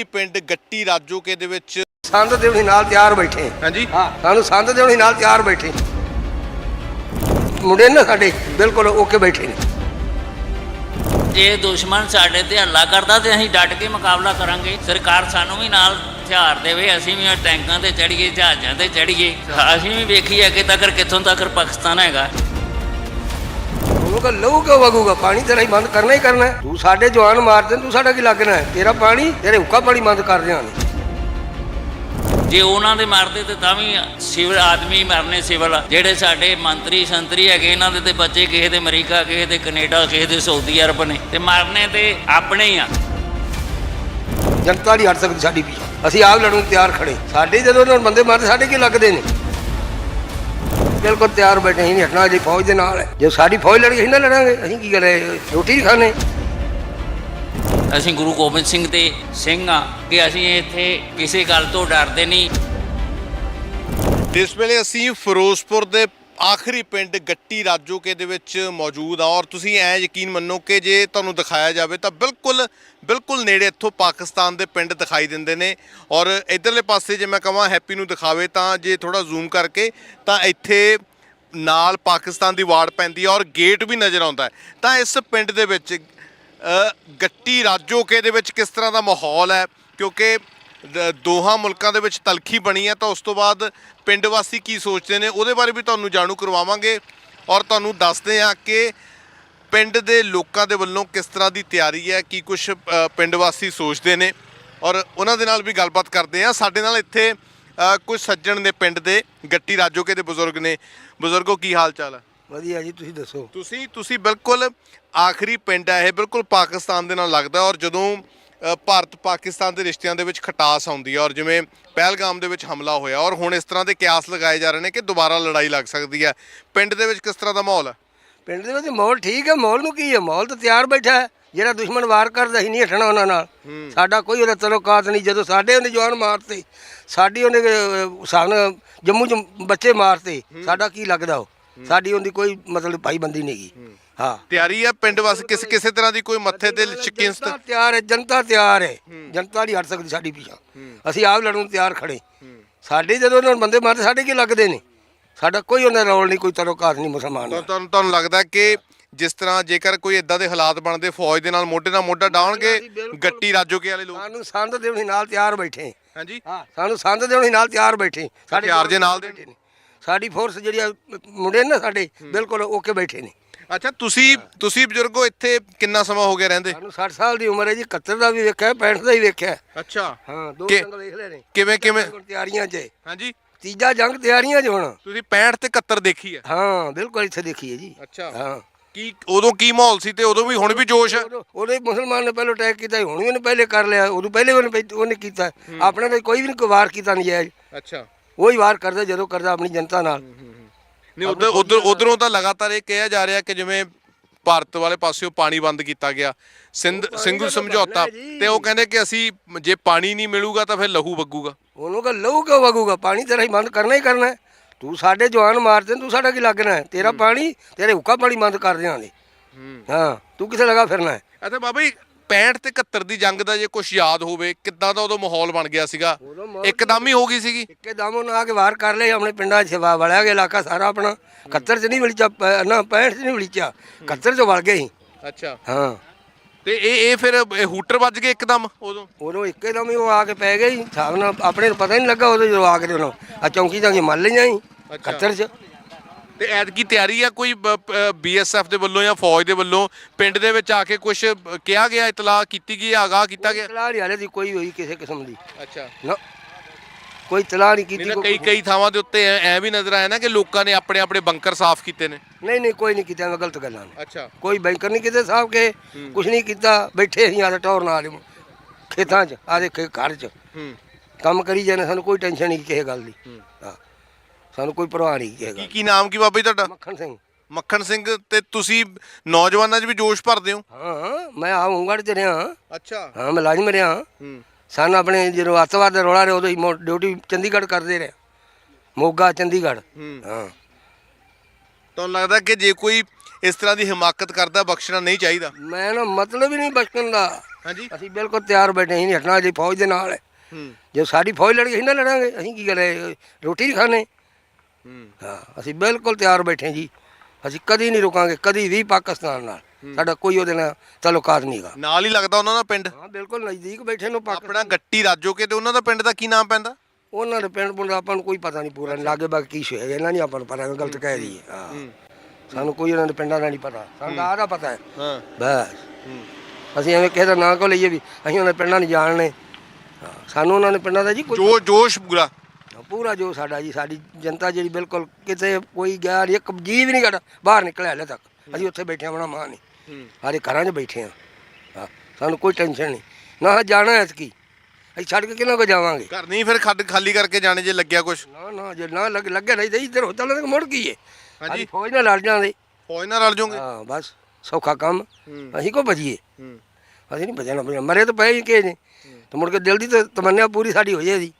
ਆਖਰੀ ਪਿੰਡ ਗੱਟੀ ਰਾਜੋਕੇ ਦੇ ਵਿੱਚ ਸੰਦ ਦੇਵਣੀ ਨਾਲ ਤਿਆਰ ਬੈਠੇ। ਹਾਂਜੀ। ਹਾਂ ਸਾਨੂੰ ਸੰਦ ਦੇਵਣੀ ਨਾਲ ਤਿਆਰ ਬੈਠੇ। ਮੁੰਡੇ ਨਾ ਸਾਡੇ ਬਿਲਕੁਲ ਓਕੇ ਬੈਠੇ ਨੇ। ਜੇ ਦੁਸ਼ਮਣ ਸਾਡੇ ਤੇ ਹੱਲਾ ਕਰਦਾ ਤੇ ਅਸੀਂ ਡਟ ਕੇ ਮੁਕਾਬਲਾ ਕਰਾਂਗੇ। ਸਰਕਾਰ ਸਾਨੂੰ ਵੀ ਨਾਲ ਹਥਿਆਰ ਦੇਵੇ ਅਸੀਂ ਵੀ ਟੈਂਕਾਂ ਤੇ ਚੜੀਏ ਜਹਾਜ਼ਾਂ ਤੇ ਚੜੀਏ ਅਸੀਂ ਵੀ ਵੇਖੀਏ ਅੱਗੇ ਤੱਕ ਕਿੱਥੋਂ ਤੱਕ ਪਾਕਿਸਤਾਨ ਹੈਗਾ। ਉਹਨੂੰ ਕਹ ਵਗੂਗਾ। ਪਾਣੀ ਤੇਰਾ ਹੀ ਬੰਦ ਕਰਨਾ ਹੀ ਕਰਨਾ ਹੈ। ਤੂੰ ਸਾਡੇ ਜਵਾਨ ਮਾਰਦੇ ਤੂੰ ਸਾਡਾ ਕੀ ਲੱਗਣਾ ਹੈ? ਤੇਰਾ ਪਾਣੀ ਤੇਰੇ ਹੁੱਕਾ ਪਾਣੀ ਬੰਦ ਕਰ ਦਿਆਂਗੇ ਜੇ ਉਹਨਾਂ ਦੇ ਮਾਰਦੇ ਤੇ ਤਾਂ ਵੀ ਸਿਵਲ ਆਦਮੀ ਮਰਨੇ ਸਿਵਲ ਜਿਹੜੇ ਸਾਡੇ ਮੰਤਰੀ ਸੰਤਰੀ ਹੈਗੇ ਇਹਨਾਂ ਦੇ ਤੇ ਬੱਚੇ ਕਿਸੇ ਦੇ ਅਮਰੀਕਾ ਕਿਸੇ ਦੇ ਕੈਨੇਡਾ ਕਿਸੇ ਦੇ ਸਾਊਦੀ ਅਰਬ ਨੇ। ਤੇ ਮਰਨੇ ਤੇ ਆਪਣੇ ਹੀ ਆ। ਜਨਤਾ ਨਹੀਂ ਹਟ ਸਕਦੀ ਸਾਡੀ ਵੀ। ਅਸੀਂ ਆਪ ਲੜਨ ਤਿਆਰ ਖੜੇ। ਸਾਡੇ ਜਦੋਂ ਉਹਨਾਂ ਬੰਦੇ ਮਾਰਦੇ ਸਾਡੇ ਕੀ ਲੱਗਦੇ ਨੇ? ਬਿਲਕੁਲ ਤਿਆਰ ਬੈਠੇ ਹੀ ਨਹੀਂ ਹਟਣਾ ਜੀ ਫੌਜ ਦੇ ਨਾਲ ਜੇ ਸਾਡੀ ਫੌਜ ਲੜ ਗਈ ਅਸੀਂ ਨਾ ਲੜਾਂਗੇ। ਅਸੀਂ ਕੀ ਕਰੇ ਰੋਟੀ ਨਹੀਂ ਖਾਣੇ ਅਸੀਂ ਗੁਰੂ ਗੋਬਿੰਦ ਸਿੰਘ ਦੇ ਸਿੰਘ ਆ ਕਿ ਅਸੀਂ ਇੱਥੇ ਕਿਸੇ ਗੱਲ ਤੋਂ ਡਰਦੇ ਨਹੀਂ। ਇਸ ਵੇਲੇ ਅਸੀਂ ਫਿਰੋਜ਼ਪੁਰ ਦੇ ਆਖਰੀ ਪਿੰਡ ਗੱਟੀ ਰਾਜੋਕੇ ਦੇ ਵਿੱਚ ਮੌਜੂਦ ਆ ਔਰ ਤੁਸੀਂ ਐ ਯਕੀਨ ਮੰਨੋ ਕਿ ਜੇ ਤੁਹਾਨੂੰ ਦਿਖਾਇਆ ਜਾਵੇ ਤਾਂ ਬਿਲਕੁਲ ਬਿਲਕੁਲ ਨੇੜੇ ਇੱਥੋਂ ਪਾਕਿਸਤਾਨ ਦੇ ਪਿੰਡ ਦਿਖਾਈ ਦਿੰਦੇ ਨੇ। ਔਰ ਇਧਰਲੇ ਪਾਸੇ ਜੇ ਮੈਂ ਕਹਾਂ ਹੈਪੀ ਨੂੰ ਦਿਖਾਵੇ ਤਾਂ ਜੇ ਥੋੜਾ ਜ਼ੂਮ ਕਰਕੇ ਤਾਂ ਇੱਥੇ ਨਾਲ ਪਾਕਿਸਤਾਨ ਦੀ ਵਾਰਡ ਪੈਂਦੀ ਹੈ ਔਰ ਗੇਟ ਵੀ ਨਜ਼ਰ ਆਉਂਦਾ ਹੈ। ਤਾਂ ਇਸ ਪਿੰਡ ਦੇ ਵਿੱਚ ਗੱਟੀ ਰਾਜੋਕੇ ਦੇ ਵਿੱਚ ਕਿਸ ਤਰ੍ਹਾਂ ਦਾ ਮਾਹੌਲ ਹੈ? ਕਿਉਂਕਿ ਦੋਹਾਂ ਮੁਲਕਾਂ ਦੇ ਵਿੱਚ ਤਲਖੀ ਬਣੀ ਹੈ ਤਾਂ ਉਸ ਤੋਂ ਬਾਅਦ ਪਿੰਡ ਵਾਸੀ ਕੀ ਸੋਚਦੇ ਨੇ? ਉਹਦੇ ਬਾਰੇ ਵੀ ਤੁਹਾਨੂੰ ਜਾਣੂ ਕਰਵਾਵਾਂਗੇ ਔਰ ਤੁਹਾਨੂੰ ਦੱਸਦੇ ਹਾਂ ਕਿ ਪਿੰਡ ਦੇ ਲੋਕਾਂ ਦੇ ਵੱਲੋਂ ਕਿਸ ਤਰ੍ਹਾਂ ਦੀ ਤਿਆਰੀ ਹੈ ਕੀ ਕੁਝ ਪਿੰਡ ਵਾਸੀ ਸੋਚਦੇ ਨੇ ਔਰ ਉਹਨਾਂ ਦੇ ਨਾਲ ਵੀ ਗੱਲਬਾਤ ਕਰਦੇ ਹਾਂ। ਸਾਡੇ ਨਾਲ ਇੱਥੇ ਕੁਝ ਸੱਜਣ ਨੇ ਪਿੰਡ ਦੇ ਗੱਟੀ ਰਾਜੋਕੇ ਦੇ ਬਜ਼ੁਰਗ ਨੇ। ਬਜ਼ੁਰਗੋ ਕੀ ਹਾਲ ਚਾਲ ਹੈ? ਵਧੀਆ ਜੀ ਤੁਸੀਂ ਦੱਸੋ? ਤੁਸੀਂ ਤੁਸੀਂ ਬਿਲਕੁਲ ਆਖਰੀ ਪਿੰਡ ਹੈ ਇਹ ਬਿਲਕੁਲ ਪਾਕਿਸਤਾਨ ਦੇ ਨਾਲ ਲੱਗਦਾ ਔਰ ਜਦੋਂ ਭਾਰਤ ਪਾਕਿਸਤਾਨ ਦੇ ਰਿਸ਼ਤਿਆਂ ਦੇ ਵਿੱਚ ਖਟਾਸ ਆਉਂਦੀ ਹੈ ਔਰ ਜਿਵੇਂ ਪਹਿਲਗਾਮ ਦੇ ਵਿੱਚ ਹਮਲਾ ਹੋਇਆ ਔਰ ਹੁਣ ਇਸ ਤਰ੍ਹਾਂ ਦੇ ਕਿਆਸ ਲਗਾਏ ਜਾ ਰਹੇ ਨੇ ਕਿ ਦੁਬਾਰਾ ਲੜਾਈ ਲੱਗ ਸਕਦੀ ਹੈ ਪਿੰਡ ਦੇ ਵਿੱਚ ਕਿਸ ਤਰ੍ਹਾਂ ਦਾ ਮਾਹੌਲ ਹੈ ਪਿੰਡ ਦੇ ਵਿੱਚ ਮਾਹੌਲ ਠੀਕ ਹੈ ਮਾਹੌਲ ਨੂੰ ਕੀ ਹੈ ਮਾਹੌਲ ਤਾਂ ਤਿਆਰ ਬੈਠਾ ਹੈ। ਜਿਹੜਾ ਦੁਸ਼ਮਣ ਵਾਰ ਕਰਦਾ ਸੀ ਨਹੀਂ ਹਟਣਾ ਉਹਨਾਂ ਨਾਲ। ਸਾਡਾ ਕੋਈ ਉਹਦਾ ਤਲੁਕਾਤ ਨਹੀਂ। ਜਦੋਂ ਸਾਡੇ ਉਹਨੇ ਜਵਾਨ ਮਾਰਤੇ ਸਾਡੀ ਉਹਨੇ ਸਾਨੂੰ ਜੰਮੂ ਚ ਬੱਚੇ ਮਾਰਤੇ ਸਾਡਾ ਕੀ ਲੱਗਦਾ ਉਹ? ਸਾਡੀ ਉਹਦੀ ਕੋਈ ਮਤਲਬ ਭਾਈਬੰਦੀ ਨਹੀਂ ਗਈ ਹਾਂ। ਤਿਆਰੀ ਹੈ ਪਿੰਡ ਵਾਸੀ ਕਿਸੇ ਕਿਸੇ ਤਰ੍ਹਾਂ ਦੀ ਕੋਈ ਮੱਥੇ ਤੇ ਚਿਕਿੰਸ ਜਨਤਾ ਤਿਆਰ ਹੈ ਜਨਤਾ ਤਿਆਰ ਹੈ। ਜਨਤਾ ਨਹੀਂ ਹਟ ਸਕਦੀ ਸਾਡੀ ਪਿੱਛਾ। ਅਸੀਂ ਆਪ ਲੜਨ ਨੂੰ ਤਿਆਰ ਖੜੇ। ਸਾਡੇ ਜਦੋਂ ਉਹਨਾਂ ਨੂੰ ਬੰਦੇ ਮਾਰਦੇ ਸਾਡੇ ਕੀ ਲੱਗਦੇ ਨੇ? ਸਾਡਾ ਕੋਈ ਉਹਨਾਂ ਰੋਲ ਨਹੀਂ ਕੋਈ ਤਲੁਕਾਤ ਨਹੀਂ ਮੁਸਲਮਾਨ। ਤੁਹਾਨੂੰ ਤੁਹਾਨੂੰ ਲੱਗਦਾ ਕਿ ਜਿਸ ਤਰ੍ਹਾਂ ਜੇਕਰ ਕੋਈ ਇਦਾਂ ਦੇ ਹਾਲਾਤ ਬਣਦੇ ਫੌਜ ਦੇ ਨਾਲ ਮੋਢੇ ਨਾਲ ਮੋਢਾ ਡਾਉਣਗੇ ਗੱਟੀ ਰਾਜੋਕੇ ਵਾਲੇ ਲੋਕ? ਸਾਨੂੰ ਸੰਦ ਦੇਵਣੀ ਨਾਲ ਤਿਆਰ ਬੈਠੇ। ਹਾਂਜੀ। ਹਾਂ ਸਾਨੂੰ ਸੰਦ ਦੇਵਣੀ ਨਾਲ ਤਿਆਰ ਬੈਠੇ। ਹਥਿਆਰ ਜੇ ਨਾਲ ਦੇ ਬੈਠੇ ਨੇ। ਸਾਡੀ ਫੋਰਸ ਜਿਹੜੀ ਆ ਮੁੰਡੇ ਨੇ ਨਾ ਸਾਡੇ ਬਿਲਕੁਲ ਓਕੇ ਬੈਠੇ ਨੇ। ਅੱਛਾ ਤੁਸੀਂ ਤੁਸੀਂ ਬਜ਼ੁਰਗੋ ਇੱਥੇ ਕਿੰਨਾ ਸਮਾਂ ਹੋ ਗਿਆ ਰਹਿੰਦੇ? ਸਾਨੂੰ 60 ਸਾਲ ਦੀ ਉਮਰ ਹੈ ਜੀ 71 ਦਾ ਵੀ ਵੇਖਿਆ 65 ਦਾ ਹੀ ਵੇਖਿਆ। ਅੱਛਾ। ਹਾਂ ਦੋ ਕਿ- ਜੰਗ ਦੇਖ ਲਏ ਨੇ ਕਿਵੇਂ ਕਿਵੇਂ? ਹੁਣ ਤਿਆਰੀਆਂ 'ਚ ਹੈ। ਹਾਂਜੀ। ਤੀਜਾ ਜੰਗ ਤਿਆਰੀਆਂ 'ਚ ਹੁਣ। ਤੁਸੀਂ 65 ਤੇ 71 ਦੇਖੀ ਹੈ? ਹਾਂ ਬਿਲਕੁਲ ਇੱਥੇ ਦੇਖੀਏ ਜੀ। ਅੱਛਾ। ਹਾਂ। ਕੀ ਉਦੋਂ ਕੀ ਮਾਹੌਲ ਸੀ ਤੇ ਉਦੋਂ ਵੀ ਹੁਣ ਵੀ ਜੋਸ਼ ਹੈ? ਉਦੋਂ- ਉਦੋਂ ਹੀ ਮੁਸਲਮਾਨ ਨੇ ਪਹਿਲਾਂ ਅਟੈਕ ਕੀਤਾ ਸੀ, ਹੁਣ ਵੀ ਉਹਨੇ ਪਹਿਲੇ ਕਰ ਲਿਆ ਉਦੋਂ ਪਹਿਲੇ ਉਹਨੇ ਪਹਿ- ਉਹਨੇ ਕੀਤਾ। ਆਪਣੇ ਤੇ ਕੋਈ ਵੀ ਨਹੀਂ ਕੋਈ ਵਾਰ ਕੀਤਾ ਨਹੀਂ ਜਾਇਜ਼ ਅੱਛਾ। ਉਹੀ ਵਾਰ ਕਰਦਾ ਜਦੋਂ ਕਰਦਾ ਆਪਣੀ ਜਨਤਾ ਨਾਲ। ਨਹੀਂ ਉਧਰ ਉਧਰ ਉਧਰੋਂ ਤਾਂ ਲਗਾਤਾਰ ਇਹ ਕਿਹਾ ਜਾ ਰਿਹਾ ਕਿ ਜਿਵੇਂ ਭਾਰਤ ਵਾਲੇ ਪਾਸਿਓਂ ਪਾਣੀ ਬੰਦ ਕੀਤਾ ਗਿਆ। ਸਿੰਧ ਸਿੰਘੂ ਸਮਝੌਤਾ। ਤੇ ਉਹ ਕਹਿੰਦੇ ਕਿ ਅਸੀਂ ਜੇ ਪਾਣੀ ਨਹੀਂ ਮਿਲੂਗਾ ਤਾਂ ਫਿਰ ਲਹੂ ਵਗੂਗਾ। ਉਹਨੂੰ ਕਹ ਲਹੂ ਕਿਉਂ ਵਗੂਗਾ? ਪਾਣੀ ਤੇਰਾ ਹੀ ਬੰਦ ਕਰਨਾ ਹੀ ਕਰਨਾ ਹੈ। ਤੂੰ ਸਾਡੇ ਜਵਾਨ ਮਾਰਦੇ ਤੂੰ ਸਾਡਾ ਕੀ ਲੱਗਣਾ ਹੈ? ਤੇਰਾ ਪਾਣੀ ਤੇਰੇ ਹੁੱਕਾ ਪਾਣੀ ਬੰਦ ਕਰ ਦਿਆਂਗੇ। ਹਾਂ ਤੂੰ ਕਿੱਥੇ ਲਗਾ ਫਿਰਨਾ ਹੈ? ਅੱਛਾ ਬਾਬਾ ਜੀ 65 ਤੇ 71 ਦੀ ਜੰਗ ਦਾ ਜੇ ਕੁਝ ਯਾਦ ਹੋਵੇ ਕਿੱਦਾਂ ਦਾ ਉਦੋਂ ਮਾਹੌਲ ਬਣ ਗਿਆ ਸੀਗਾ? ਇੱਕਦਮ ਹੀ ਹੋ ਗਈ ਸੀਗੀ। ਇੱਕੇ ਦਮ ਉਹਨਾਂ ਆ ਕੇ ਵਾਰ ਕਰ ਲਏ ਆਪਣੇ ਪਿੰਡਾਂ 'ਚ ਵਾ ਵੜਿਆ ਗਿਆ ਇਲਾਕਾ ਸਾਰਾ ਆਪਣਾ। 71 'ਚ ਨਹੀਂ ਵਿਲਿਚਾ ਨਾ 65 'ਚ ਨਹੀਂ ਵਿਲਿਚਾ 71 'ਚ ਵੜ ਗਏ ਸੀ। ਅੱਛਾ। ਹਾਂ। ਤੇ ਇਹ ਇਹ ਫਿਰ ਹੂਟਰ ਵੱਜ ਗਏ ਇੱਕਦਮ ਉਦੋਂ? ਉਦੋਂ ਇੱਕੇ ਦਮ ਹੀ ਉਹ ਆ ਕੇ ਪੈ ਗਏ ਸੀ। ਨਾਲ ਆਪਣੇ ਨੂੰ ਪਤਾ ਹੀ ਨਹੀਂ ਲੱਗਾ ਉਦੋਂ ਜਦੋਂ ਆ ਕੇ ਉਹਨਾਂ ਆ ਚੌਂਕੀ ਜਾਂਗੇ ਮੰਨ ਲਈਆਂ ਸੀ 71 'ਚ। ਤੇ ਐਤਕੀ ਤਿਆਰੀ ਆ ਕੋਈ ਬੀਐਸਐਫ ਦੇ ਵੱਲੋਂ ਜਾਂ ਫੌਜ ਦੇ ਵੱਲੋਂ? ਪਿੰਡ ਦੇ ਵਿੱਚ ਆ ਕੇ ਕੁਝ ਕਿਹਾ ਗਿਆ ਇਤਲਾਹ ਕੀਤੀ ਗਈ ਆਗਾਹ ਕੀਤਾ ਗਿਆ? ਤਲਾਹ ਨਹੀਂ ਹਾਲੇ ਦੀ ਕੋਈ ਹੋਈ ਕਿਸੇ ਕਿਸਮ ਦੀ। ਅੱਛਾ। ਨਾ। ਕੋਈ ਤਲਾਹ ਨਹੀਂ ਕੀਤੀ ਕੋਈ- ਕਈ ਕਈ ਥਾਵਾਂ ਦੇ ਉੱਤੇ ਐ ਵੀ ਨਜ਼ਰ ਆਇਆ ਨਾ ਕਿ ਲੋਕਾਂ ਨੇ ਆਪਣੇ ਆਪਣੇ ਬੰਕਰ ਸਾਫ਼ ਕੀਤੇ ਨੇ। ਨਹੀਂ ਨਹੀਂ ਕੋਈ ਨਹੀਂ ਕੀਤਾ ਐਵੇਂ ਗਲਤ ਗੱਲਾਂ ਨੇ ਅੱਛਾ। ਕੋਈ ਬੈਂਕਰ ਨਹੀਂ ਕਿਤੇ ਸਾਹਿਬ ਕੇ ਕੁਛ ਨਹੀਂ ਕੀਤਾ ਬੈਠੇ ਅਸੀਂ ਆਦੇ ਟੌਰ ਨਾਲ ਖੇਤਾਂ 'ਚ ਆਦੇ ਘਰ 'ਚ। ਕੰਮ ਕਰੀ ਜਾਂਦੇ ਸਾਨੂੰ ਕੋਈ ਟੈਨਸ਼ਨ ਨਹੀਂ ਕਿਸੇ ਗੱਲ ਦੀ। ਹਾਂ। ਸਾਨੂੰ ਕੋਈ ਪਰਵਾਹ ਨਹੀਂ ਕਿਸੇ ਕੀ ਗੱਲ ਕੀ ਨਾਮ ਕੀ ਬਾਬਾ ਜੀ ਤੁਹਾਡਾ? ਮੱਖਣ ਸਿੰਘ। ਮੱਖਣ ਸਿੰਘ ਤੇ ਤੁਸੀਂ ਨੌਜਵਾਨਾਂ 'ਚ ਵੀ ਜੋਸ਼ ਭਰਦੇ ਹੋ? ਹਾਂ ਮੈਂ ਆ ਹੁੰਗੜ 'ਚ ਰਿਹਾ। ਅੱਛਾ। ਹਾਂ ਮੈਂ ਲਾਜ਼ਮ ਰਿਹਾ। ਹੂੰ। ਸਾਨੂੰ ਆਪਣੇ ਜਦੋਂ ਅੱਤਵਾਦ ਦਾ ਰੋਲਾ ਰਿਹਾ ਉਦੋਂ ਹੀ ਮੋ- ਡਿਊਟੀ ਚੰਡੀਗੜ੍ਹ ਕਰਦੇ ਰਹੇ। ਮੋਗਾ ਚੰਡੀਗੜ੍ਹ। ਹੂੰ। ਹਾਂ। ਤੁਹਾਨੂੰ ਲੱਗਦਾ ਕਿ ਜੇ ਕੋਈ ਇਸ ਤਰ੍ਹਾਂ ਦੀ ਹਿਮਾਕਤ ਕਰਦਾ ਬਖਸ਼ਣਾ ਨਹੀਂ ਚਾਹੀਦਾ? ਮੈਂ ਨਾ ਮਤਲਬ ਹੀ ਨਹੀਂ ਬਚਣ ਦਾ। ਹਾਂਜੀ। ਅਸੀਂ ਬਿਲਕੁਲ ਤਿਆਰ ਬੈਠੇ ਅਸੀਂ ਨਹੀਂ ਹਟਣਾ ਜੀ ਫੌਜ ਦੇ ਨਾਲ ਹੈ। ਹੂੰ। ਜੇ ਸਾਡੀ ਫੌਜ ਲੜ ਗਈ ਅਸੀਂ ਨਾ ਲੜਾਂਗੇ। ਅਸੀਂ ਕੀ ਕਰੇ ਰੋਟੀ ਨਹੀਂ ਖਾਣੇ ਹੂੰ ਅਸੀਂ ਬਿਲਕੁਲ ਤਿਆਰ ਬੈਠੇ ਜੀ। ਅਸੀਂ ਕਦੀ ਨਹੀਂ ਰੁਕਾਂਗੇ ਕਦੀ ਵੀ ਪਾਕਿਸਤਾਨ ਨਾਲ। ਸਾਡਾ ਕੋਈ ਉਹਦੇ ਨਾਲ ਤਾਲੁਕਾਤ ਨਹੀਂਗਾ ਨਾਲ ਹੀ ਲੱਗਦਾ ਉਹਨਾਂ ਦਾ ਪਿੰਡ? ਹਾਂ ਬਿਲਕੁਲ ਨਜ਼ਦੀਕ ਬੈਠੇ ਨੂੰ ਪਾਕਿਸਤਾਨ। ਆਪਣਾ ਗੱਟੀ ਰਾਜੋਕੇ ਤੇ ਉਹਨਾਂ ਦਾ ਪਿੰਡ ਦਾ ਕੀ ਨਾਮ ਪੈਂਦਾ? ਉਹਨਾਂ ਦੇ ਪਿੰਡ ਪੁੰਡ ਆਪਾਂ ਨੂੰ ਕੋਈ ਪਤਾ ਨਹੀਂ ਪੂਰਾ ਲਾਗੇ ਬਾਕੀ ਕੀ ਸ਼ੋਏ ਇਹਨਾਂ ਨਹੀਂ ਆਪਾਂ ਨੂੰ ਪਤਾ ਗਲਤ ਕਹਿ ਦਈਏ। ਹਾਂ ਸਾਨੂੰ ਕੋਈ ਉਹਨਾਂ ਦੇ ਪਿੰਡਾਂ ਦਾ ਨਹੀਂ ਪਤਾ ਸਾਨੂੰ ਤਾਂ ਆਹ ਪਤਾ ਹੈ। ਹਾਂ। ਬਸ। ਅਸੀਂ ਐਵੇਂ ਕਿਸੇ ਦਾ ਨਾਂ ਕੋ ਲਈਏ ਵੀ ਅਸੀਂ ਉਹਨਾਂ ਦੇ ਪਿੰਡਾਂ ਨਹੀਂ ਜਾਣਨੇ। ਸਾਨੂੰ ਉਹਨਾਂ ਦੇ ਪਿੰਡਾਂ ਦਾ ਜੀ ਕੋਈ ਜੋ ਜੋਸ਼ ਪੂਰਾ। ਪੂਰਾ ਜੋ ਸਾਡਾ ਜੀ ਸਾਡੀ ਜਨਤਾ ਜਿਹੜੀ ਬਿਲਕੁਲ ਕਿਤੇ ਕੋਈ ਗਿਆ ਨਹੀਂ ਇੱਕ ਜੀ ਵੀ ਨਹੀਂ ਘੜਾ ਬਾਹਰ ਨਿਕਲਿਆ ਹਲੇ ਤੱਕ। ਅਸੀਂ ਉੱਥੇ ਬੈਠੇ ਆਪਣਾ ਮਾਂ ਨਹੀਂ। ਸਾਰੇ ਘਰਾਂ 'ਚ ਬੈਠੇ ਹਾਂ। ਸਾਨੂੰ ਕੋਈ ਟੈਨਸ਼ਨ ਨਹੀਂ। ਨਾ ਜਾਣਾ ਐਤਕੀ। ਅਸੀਂ ਛੱਡ ਕੇ ਕਿਹਨਾਂ ਕੋ ਜਾਵਾਂਗੇ? ਘਰ ਨਹੀਂ ਫਿਰ ਖੱਡ ਖਾਲੀ ਕਰਕੇ ਜਾਣੇ ਜੇ ਲੱਗਿਆ ਕੁਛ? ਨਾ ਨਾ ਜੇ ਨਾ ਲੱਗ ਲੱਗਿਆ ਨਹੀਂ ਤੇ ਇੱਧਰ ਹੋ ਚੱਲਣ ਮੁੜ ਕੀ ਏ? ਹਾਂਜੀ। ਫੌਜ ਨਾਲ ਲੜ ਜਾਂਦੇ। ਫੌਜ ਨਾਲ ਰਲ ਜਾਓਗੇ ਹਾਂ ਬਸ ਸੌਖਾ ਕੰਮ। ਅਸੀਂ ਕੋ ਹੂੰ। ਅਸੀਂ ਨਹੀਂ ਬਚਣਾ ਮਰੇ ਤਾਂ ਪਏ ਕੇ ਨੇ। ਤੇ ਮੁੜ ਕੇ ਦਿਲ ਦੀ ਤਾਂ ਤਮੰਨਾ ਪੂਰੀ ਸਾਡੀ ਹੋ ਜਾਏਗੀ।